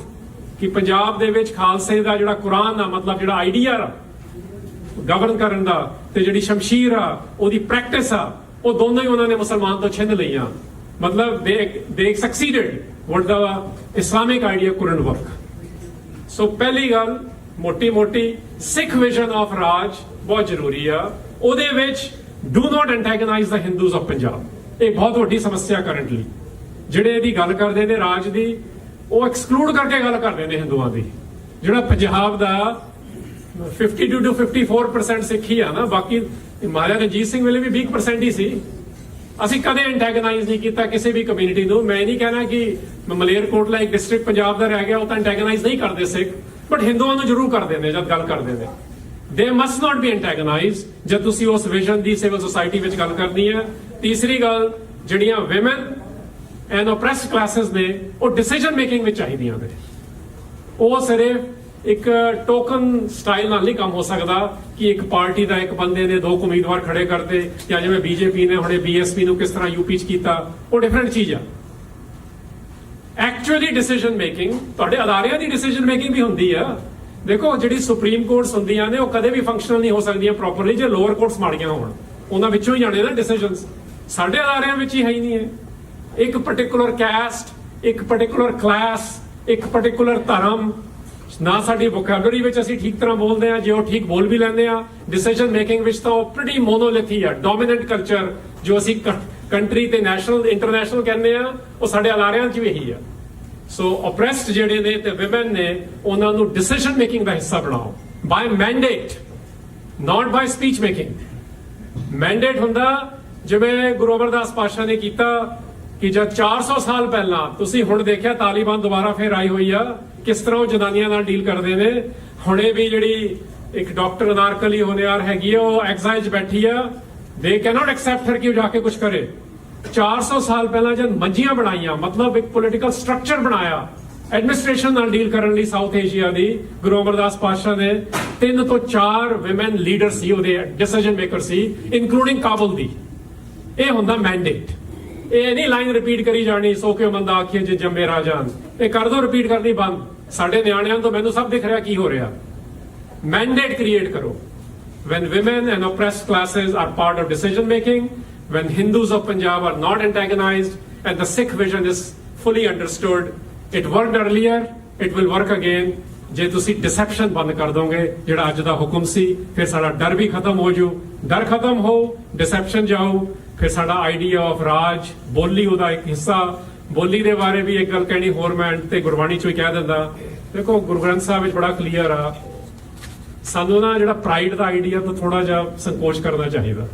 ਕਿ ਪੰਜਾਬ ਦੇ ਵਿੱਚ ਖਾਲਸੇ ਦਾ ਜਿਹੜਾ ਕੁਰਾਨ ਆ, ਮਤਲਬ ਜਿਹੜਾ ਆਈਡੀਆ ਆ ਗਵਰਨ ਕਰਨ ਦਾ, ਤੇ ਜਿਹੜੀ ਸ਼ਮਸ਼ੀਰ ਆ, ਉਹਦੀ ਪ੍ਰੈਕਟਿਸ ਆ, ਉਹ ਦੋਨੋਂ ਹੀ ਉਹਨਾਂ ਨੇ ਮੁਸਲਮਾਨ ਤੋਂ ਛਿੰਨ ਲਈਆਂ। ਮਤਲਬ ਦੇ ਦੇ succeeded what the Islamic idea ਕੁਰਨ ਵਰਕ ਸੋ ਪਹਿਲੀ ਗੱਲ ਮੋਟੀ ਮੋਟੀ ਸਿੱਖ ਵਿਜ਼ਨ ਆਫ ਰਾਜ ਬਹੁਤ ਜ਼ਰੂਰੀ ਆ। ਉਹਦੇ ਵਿੱਚ do not antagonise the Hindus of Punjab ਇਹ ਬਹੁਤ ਵੱਡੀ ਸਮੱਸਿਆ ਕਰੰਟਲੀ ਜਿਹੜੇ ਇਹਦੀ ਗੱਲ ਕਰਦੇ ਨੇ ਰਾਜ ਦੀ, ਉਹ ਐਕਸਕਲੂਡ ਕਰਕੇ ਗੱਲ ਕਰਦੇ ਨੇ ਹਿੰਦੂਆਂ ਦੀ। ਜਿਹੜਾ ਪੰਜਾਬ ਦਾ 52 to 54% ਸਿੱਖੀ ਆ ਨਾ, ਬਾਕੀ ਮਹਾਰਾਜਾ ਰਣਜੀਤ ਸਿੰਘ ਵੇਲੇ ਵੀ 20% ਹੀ ਸੀ। ਅਸੀਂ ਕਦੇ ਐਂਟੈਗਨਾਈਜ਼ ਨਹੀਂ ਕੀਤਾ ਕਿਸੇ ਵੀ ਕਮਿਊਨਿਟੀ ਨੂੰ। ਮੈਂ ਇਹ ਨਹੀਂ ਕਹਿਣਾ ਕਿ ਮਲੇਰਕੋਟਲਾ ਇੱਕ ਡਿਸਟ੍ਰਿਕਟ ਪੰਜਾਬ ਦਾ ਰਹਿ ਗਿਆ, ਉਹ ਤਾਂ ਐਂਟੈਗਨਾਈਜ਼ ਨਹੀਂ ਕਰਦੇ ਸਿੱਖ ਬਟ ਹਿੰਦੂਆਂ ਨੂੰ ਜ਼ਰੂਰ ਕਰਦੇ ਨੇ ਜਦ ਗੱਲ ਕਰਦੇ ਨੇ। ਦੇ ਮਸਟ ਨਾਟ ਬੀ ਐਂਟੈਗਨਾਈਜ਼ ਜੇ ਤੁਸੀਂ ਉਸ ਵਿਜ਼ਨ ਦੀ ਸਿਵਲ ਸੁਸਾਇਟੀ ਵਿੱਚ ਗੱਲ ਕਰਨੀ ਹੈ ਤੀਸਰੀ ਗੱਲ ਜਿਹੜੀਆਂ ਔਮਨ ਐਂਡ ਓਪਰੈਸਡ ਕਲਾसेस ਨੇ ਉਹ ਡਿਸੀਜਨ ਮੇਕਿੰਗ ਵਿੱਚ ਚਾਹੀਦੀਆਂ ਨੇ ਉਹ ਸਿਰਫ ਇੱਕ ਟੋਕਨ ਸਟਾਈਲ ਨਾਲ ਨਹੀਂ ਕੰਮ ਹੋ ਸਕਦਾ ਕਿ ਇੱਕ ਪਾਰਟੀ ਦਾ ਇੱਕ ਬੰਦੇ ਨੇ ਦੋ ਕੁ ਉਮੀਦਵਾਰ ਖੜੇ ਕਰਦੇ ਜਾਂ ਜਿਵੇਂ ਬੀਜੇਪੀ ਨੇ ਹੁਣੇ ਬੀਐਸਪੀ ਨੂੰ ਕਿਸ ਤਰ੍ਹਾਂ ਯੂਪੀ ਚ ਕੀਤਾ ਉਹ ਡਿਫਰੈਂਟ ਚੀਜ਼ ਆ ਐਕਚੁਅਲੀ ਡਿਸੀਜਨ ਮੇਕਿੰਗ ਤੁਹਾਡੇ ਅਦਾਰਿਆਂ ਦੀ ਡਿਸੀਜਨ ਮੇਕਿੰਗ ਵੀ ਹੁੰਦੀ ਆ ਦੇਖੋ, ਜਿਹੜੀ ਸੁਪਰੀਮ ਕੋਰਟਸ ਹੁੰਦੀਆਂ ਨੇ, ਉਹ ਕਦੇ ਵੀ ਫੰਕਸ਼ਨਲ ਨਹੀਂ ਹੋ ਸਕਦੀਆਂ ਪ੍ਰੋਪਰਲੀ ਜੇ ਲੋਅਰ ਕੋਰਟਸ ਮਾੜੀਆਂ ਹੋਣ। ਉਹਨਾਂ ਵਿੱਚੋਂ ਹੀ ਜਾਣੇ ਨਾ ਡਿਸੀਜਨਸ ਸਾਡੇ ਅਦਾਰਿਆਂ ਵਿੱਚ ਹੀ ਹੈ ਹੀ ਨਹੀਂ ਹੈ ਇੱਕ ਪਾਰਟਿਕੂਲਰ ਕੈਸਟ ਇੱਕ ਪਾਰਟਿਕੂਲਰ ਕਲਾਸ ਇੱਕ ਪਾਰਟਿਕੂਲਰ ਧਰਮ, ਨਾ ਸਾਡੀ ਵੋਕੈਬਲਰੀ ਵਿੱਚ ਅਸੀਂ ਠੀਕ ਤਰ੍ਹਾਂ ਬੋਲਦੇ ਆ ਜੇ ਉਹ ਠੀਕ ਬੋਲ ਵੀ ਲੈਂਦੇ ਆ ਡਿਸੀਜਨ ਮੇਕਿੰਗ ਵਿੱਚ ਤਾਂ ਉਹ ਪ੍ਰੀਟੀ ਮੋਨੋਲਿਥੀ ਆ ਡੋਮੀਨੈਂਟ ਕਲਚਰ ਜੋ ਅਸੀਂ ਕੰਟਰੀ ਤੇ ਨੈਸ਼ਨਲ ਇੰਟਰਨੈਸ਼ਨਲ ਕਹਿੰਦੇ ਆ ਉਹ ਸਾਡੇ ਅਦਾਰਿਆਂ 'ਚ ਵੀ ਇਹੀ ਆ। ਸੋ ਓਪਰੈਸਡ ਜਿਹੜੇ ਨੇ ਤੇ ਔਮਨ ਨੇ, ਉਹਨਾਂ ਨੂੰ ਡਿਸੀਜਨ ਮੇਕਿੰਗ ਦਾ ਹਿੱਸਾ ਬਣਾਓ। By mandate not by speech making mandate ਹੁੰਦਾ, ਜਿਵੇਂ ਗੁਰੂ ਅਮਰਦਾਸ ਪਾਸ਼ਾ ਨੇ ਕੀਤਾ ਕਿ ਜਦ 400 ਸਾਲ ਪਹਿਲਾਂ, ਤੁਸੀਂ ਹੁਣ ਦੇਖਿਆ ਤਾਲਿਬਾਨ ਦੁਬਾਰਾ ਫੇਰ ਆਈ ਹੋਈ ਆ, ਕਿਸ ਤਰ੍ਹਾਂ ਉਹ ਜਨਾਨੀਆਂ ਨਾਲ ਡੀਲ ਕਰਦੇ ਨੇ। ਹੁਣੇ ਵੀ ਜਿਹੜੀ ਇੱਕ ਡਾਕਟਰ ਅਨਾਰਕਲੀ ਹੋਨਿਆਰ ਹੈਗੀ ਆ, ਉਹ ਐਗਜ਼ਾਈਲ 'ਚ ਬੈਠੀ ਆ। ਦੇ ਕੈਨੋਟ ਐਕਸੈਪਟ ਹਰ ਕਿ ਜਾ ਕੇ ਕੁਝ ਕਰੇ। 400 ਸਾਲ ਪਹਿਲਾਂ ਜਦ ਮੰਜੀਆਂ ਬਣਾਈਆਂ, ਮਤਲਬ ਇੱਕ ਪੋਲਿਟੀਕਲ ਸਟਰਕਚਰ ਬਣਾਇਆ ਐਡਮਿਨਿਸਟ੍ਰੇਸ਼ਨ ਨਾਲ ਡੀਲ ਕਰਨ ਲਈ ਸਾਊਥ ਏਸ਼ੀਆ ਦੀ, ਗੁਰੂ ਅਮਰਦਾਸ ਪਾਤਸ਼ਾਹ ਦੇ, ਤਿੰਨ ਤੋਂ ਚਾਰ ਔਮਨ ਲੀਡਰ ਸੀ ਉਹਦੇ ਡਿਸੀਜਨ ਮੇਕਰ ਸੀ ਇਨਕਲੂਡਿੰਗ ਕਾਬੁਲ ਦੀ। ਇਹ ਹੁੰਦਾ ਮੈਂਡੇਟ ਇਹ ਨਹੀਂ ਲਾਈਨ ਰਿਪੀਟ ਕਰੀ ਜਾਣੀ, ਸੋ ਕਿਉਂ ਬੰਦਾ ਆਖੀਏ ਜੇ ਜੰਮੇ ਰਾਜਾਨ ਇਹ ਕਰ ਦੋ ਰਿਪੀਟ ਕਰਨੀ ਬੰਦ। ਸਾਡੇ ਨਿਆਣਿਆਂ ਤੋਂ ਮੈਨੂੰ ਸਭ ਦਿਖ ਰਿਹਾ ਕੀ ਹੋ ਰਿਹਾ। ਮੈਂਡੇਟ ਕ੍ਰੀਏਟ ਕਰੋ। When women and oppressed classes are part of decision making when hindus of punjab are not antagonized and the sikh vision is fully understood, it worked earlier, it will work again. ਜੇ ਤੁਸੀਂ ਡਿਸੈਪਸ਼ਨ ਬੰਦ ਕਰ ਦੋਗੇ, ਜਿਹੜਾ ਅੱਜ ਦਾ ਹੁਕਮ ਸੀ, ਫਿਰ ਸਾਡਾ ਡਰ ਵੀ ਖਤਮ ਹੋ ਜੂ। ਡਰ ਖਤਮ ਹੋ ਡਿਸੈਪਸ਼ਨ ਜਾਓ ਫਿਰ ਸਾਡਾ ਆਈਡੀਆ ਆਫ ਰਾਜ, ਬੋਲੀ ਉਹਦਾ ਇੱਕ ਹਿੱਸਾ। ਬੋਲੀ ਦੇ ਬਾਰੇ ਵੀ ਇੱਕ ਗੱਲ ਕਹਿਣੀ ਹੋਰ ਮੈਂ end ਤੇ ਗੁਰਬਾਣੀ ਚੋਂ ਹੀ ਕਹਿ ਦਿੰਦਾ। ਦੇਖੋ, ਗੁਰੂ ਗ੍ਰੰਥ ਸਾਹਿਬ ਵਿੱਚ ਬੜਾ ਕਲੀਅਰ ਆ। ਸਾਨੂੰ ਨਾ ਜਿਹੜਾ ਪ੍ਰਾਈਡ ਦਾ ਆਈਡੀਆ ਤੋਂ ਥੋੜਾ ਜਿਹਾ ਸੰਕੋਚ ਕਰਨਾ ਚਾਹੀਦਾ।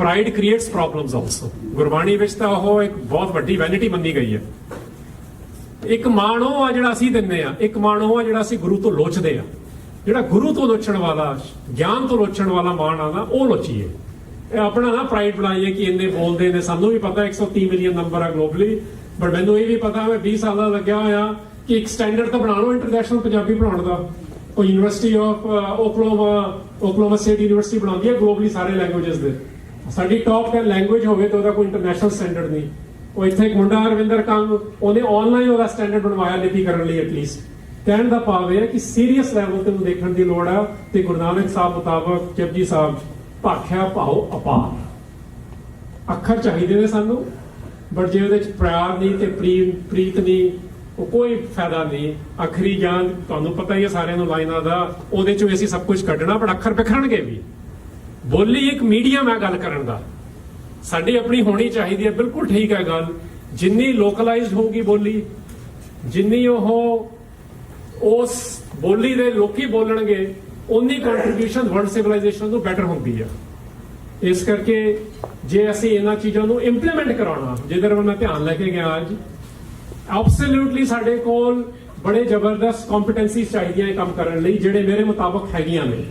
Pride creates problems also Gurbani ਵਿੱਚ ਤਾਂ ਉਹ ਇੱਕ ਬਹੁਤ ਵੱਡੀ ਵੈਨਿਟੀ ਮੰਨੀ ਗਈ ਹੈ। ਇੱਕ ਮਾਣ ਉਹ ਆ ਜਿਹੜਾ ਅਸੀਂ ਦਿੰਨੇ ਆ ਇੱਕ ਮਾਣ ਉਹ ਆ ਜਿਹੜਾ ਅਸੀਂ ਗੁਰੂ ਤੋਂ ਲੋਚਦੇ ਆ ਜਿਹੜਾ ਗੁਰੂ ਤੋਂ ਲੋਚਣ ਵਾਲਾ, ਗਿਆਨ ਤੋਂ ਲੋਚਣ ਵਾਲਾ ਮਾਣ ਆ ਉਹ ਲੋਚੀਏ। ਇਹ ਆਪਣਾ ਨਾ ਪ੍ਰਾਈਡ ਬਣਾਈਏ ਕਿ ਇੰਨੇ ਬੋਲਦੇ ਨੇ, ਸਾਨੂੰ ਵੀ ਪਤਾ 130 ਮਿਲੀਅਨ ਨੰਬਰ ਆ ਗਲੋਬਲੀ ਬਟ ਮੈਨੂੰ ਇਹ ਵੀ ਪਤਾ, ਮੈਂ 20 ਸਾਲ ਦਾ ਲੱਗਿਆ ਹੋਇਆ ਕਿ ਇੱਕ ਸਟੈਂਡਰਡ ਤਾਂ ਬਣਾ ਲਓ ਇੰਟਰਨੈਸ਼ਨਲ ਪੰਜਾਬੀ ਪੜਾਉਣ ਦਾ। ਉਹ university of Oklahoma Oklahoma state university ਬਣਾਉਂਦੀ ਹੈ ਗਲੋਬਲੀ ਸਾਰੇ ਲੈਂਗੁਏਜਸ ਦੇ। ਸਾਡੀ ਟੌਪ 10 ਲੈਂਗੁਏਜ ਹੋਵੇ ਤਾਂ ਉਹਦਾ ਕੋਈ ਇੰਟਰਨੈਸ਼ਨਲ ਸਟੈਂਡਰਡ ਨਹੀਂ। ਉਹ ਇੱਥੇ ਇੱਕ ਮੁੰਡਾ ਰਵਿੰਦਰ ਕੰਗ ਉਹਨੇ ਆਨਲਾਈਨ ਉਹਦਾ ਸਟੈਂਡਰਡ ਬਣਵਾਇਆ ਲਿਪੀ ਕਰਨ ਲਈ ਐਟਲੀਸਟ ਕਹਿਣ ਦਾ ਭਾਵ ਇਹ ਹੈ ਕਿ ਸੀਰੀਅਸ ਲੈਵਲ ਤੇ ਨੂੰ ਦੇਖਣ ਦੀ ਲੋੜ ਆ ਤੇ ਗੁਰੂ ਨਾਨਕ ਸਾਹਿਬ ਮੁਤਾਬਕ ਜਪਜੀ ਸਾਹਿਬ, ਭਾਖਿਆ ਭਾਉ ਅਪਾਰ। ਅੱਖਰ ਚਾਹੀਦੇ ਨੇ ਸਾਨੂੰ ਬਟ ਜੇ ਉਹਦੇ ਚ ਪਿਆਰ ਨਹੀਂ ਤੇ ਪ੍ਰੀਤ ਪ੍ਰੀਤ ਨਹੀਂ, ਉਹ ਕੋਈ ਫਾਇਦਾ ਨਹੀਂ। ਅਖਰੀ ਗਿਆਨ, ਤੁਹਾਨੂੰ ਪਤਾ ਹੀ ਹੈ ਸਾਰਿਆਂ ਨੂੰ ਲਾਈਨਾਂ ਦਾ, ਉਹਦੇ ਚੋਂ ਅਸੀਂ ਸਭ ਕੁਝ ਕੱਢਣਾ ਪਰ ਅੱਖਰ ਵਿਖਰਣਗੇ ਵੀ। ਬੋਲੀ ਇੱਕ ਮੀਡੀਅਮ ਹੈ ਗੱਲ ਕਰਨ ਦਾ। ਸਾਡੀ ਆਪਣੀ ਹੋਣੀ ਚਾਹੀਦੀ ਹੈ, ਬਿਲਕੁਲ ਠੀਕ ਹੈ ਗੱਲ। ਜਿੰਨੀ ਲੋਕਲਾਈਜ਼ਡ ਹੋਊਗੀ ਬੋਲੀ, ਜਿੰਨੀ ਉਹ ਉਸ ਬੋਲੀ ਦੇ ਲੋਕੀ ਬੋਲਣਗੇ ਉਨੀ ਕੰਟਰੀਬਿਊਸ਼ਨ ਵਰਲਡ ਸਿਵਲਾਈਜੇਸ਼ਨ ਨੂੰ ਬੈਟਰ ਹੁੰਦੀ ਹੈ ਇਸ ਕਰਕੇ ਜੇ ਅਸੀਂ ਇਹਨਾਂ ਚੀਜ਼ਾਂ ਨੂੰ ਇੰਪਲੀਮੈਂਟ ਕਰਾਉਣਾ, ਜਿਹਦੇ ਵੱਲ ਮੈਂ ਧਿਆਨ ਲੈ ਕੇ ਗਿਆ ਅੱਜ ਐਬਸੋਲੂਟਲੀ ਸਾਡੇ ਕੋਲ ਬੜੇ ਜ਼ਬਰਦਸਤ ਕੰਪੀਟੈਂਸੀਜ਼ ਚਾਹੀਦੀਆਂ ਕੰਮ ਕਰਨ ਲਈ, ਜਿਹੜੇ ਮੇਰੇ ਮੁਤਾਬਕ ਹੈਗੀਆਂ ਨੇ।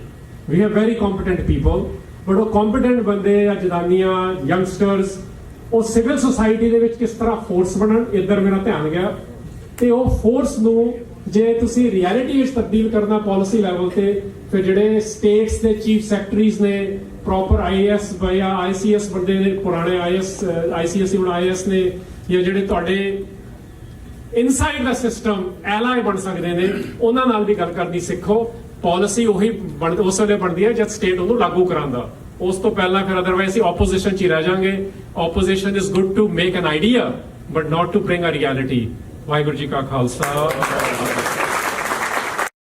We have very competent people but ਉਹ ਕੰਪੀਟੈਂਟ ਬੰਦੇ ਜਾਂ ਜਨਾਨੀਆਂ ਯੰਗਸਟਰਸ ਉਹ ਸਿਵਲ ਸੁਸਾਇਟੀ ਦੇ ਵਿੱਚ ਕਿਸ ਤਰ੍ਹਾਂ ਫੋਰਸ ਬਣਨ, ਇੱਧਰ ਮੇਰਾ ਧਿਆਨ ਗਿਆ। ਤੇ ਉਹ ਫੋਰਸ ਨੂੰ ਜੇ ਤੁਸੀਂ ਰਿਐਲਿਟੀ ਵਿੱਚ ਤਬਦੀਲ ਕਰਨਾ ਪਾਲਿਸੀ ਲੈਵਲ ਤੇ, ਫਿਰ ਜਿਹੜੇ ਸਟੇਟਸ ਦੇ ਚੀਫ ਸੈਕਟਰੀਜ਼ ਨੇ ਪ੍ਰੋਪਰ ਆਈਐਸ ਜਾਂ ਆਈਸੀਐਸ ਬੰਦੇ ਨੇ, ਪੁਰਾਣੇ ਆਈਐਸ ਆਈਸੀਐਸ ਹੁਣ ਆਈਐਸ ਨੇ, ਜਾਂ ਜਿਹੜੇ ਤੁਹਾਡੇ ਇਨਸਾਈਡ ਦਾ ਸਿਸਟਮ ਐਲਾਈ ਬਣ ਸਕਦੇ ਨੇ, ਉਹਨਾਂ ਨਾਲ ਵੀ ਗੱਲ ਕਰਨੀ ਸਿੱਖੋ। ਪਾਲਿਸੀ ਉਹੀ ਬਣ ਉਸ ਵੇਲੇ ਬਣਦੀ ਹੈ ਜਦ ਸਟੇਟ ਉਹਨੂੰ ਲਾਗੂ ਕਰਾਂਦਾ ਉਸ ਤੋਂ ਪਹਿਲਾਂ ਫਿਰ ਅਦਰਵਾਈਜ਼ ਅਸੀਂ ਆਪੋਜੀਸ਼ਨ 'ਚ ਹੀ ਰਹਿ ਜਾਾਂਗੇ opposition is good to make an idea but not to bring a reality Waheguru ji ਕਾ ਖਾਲਸਾ।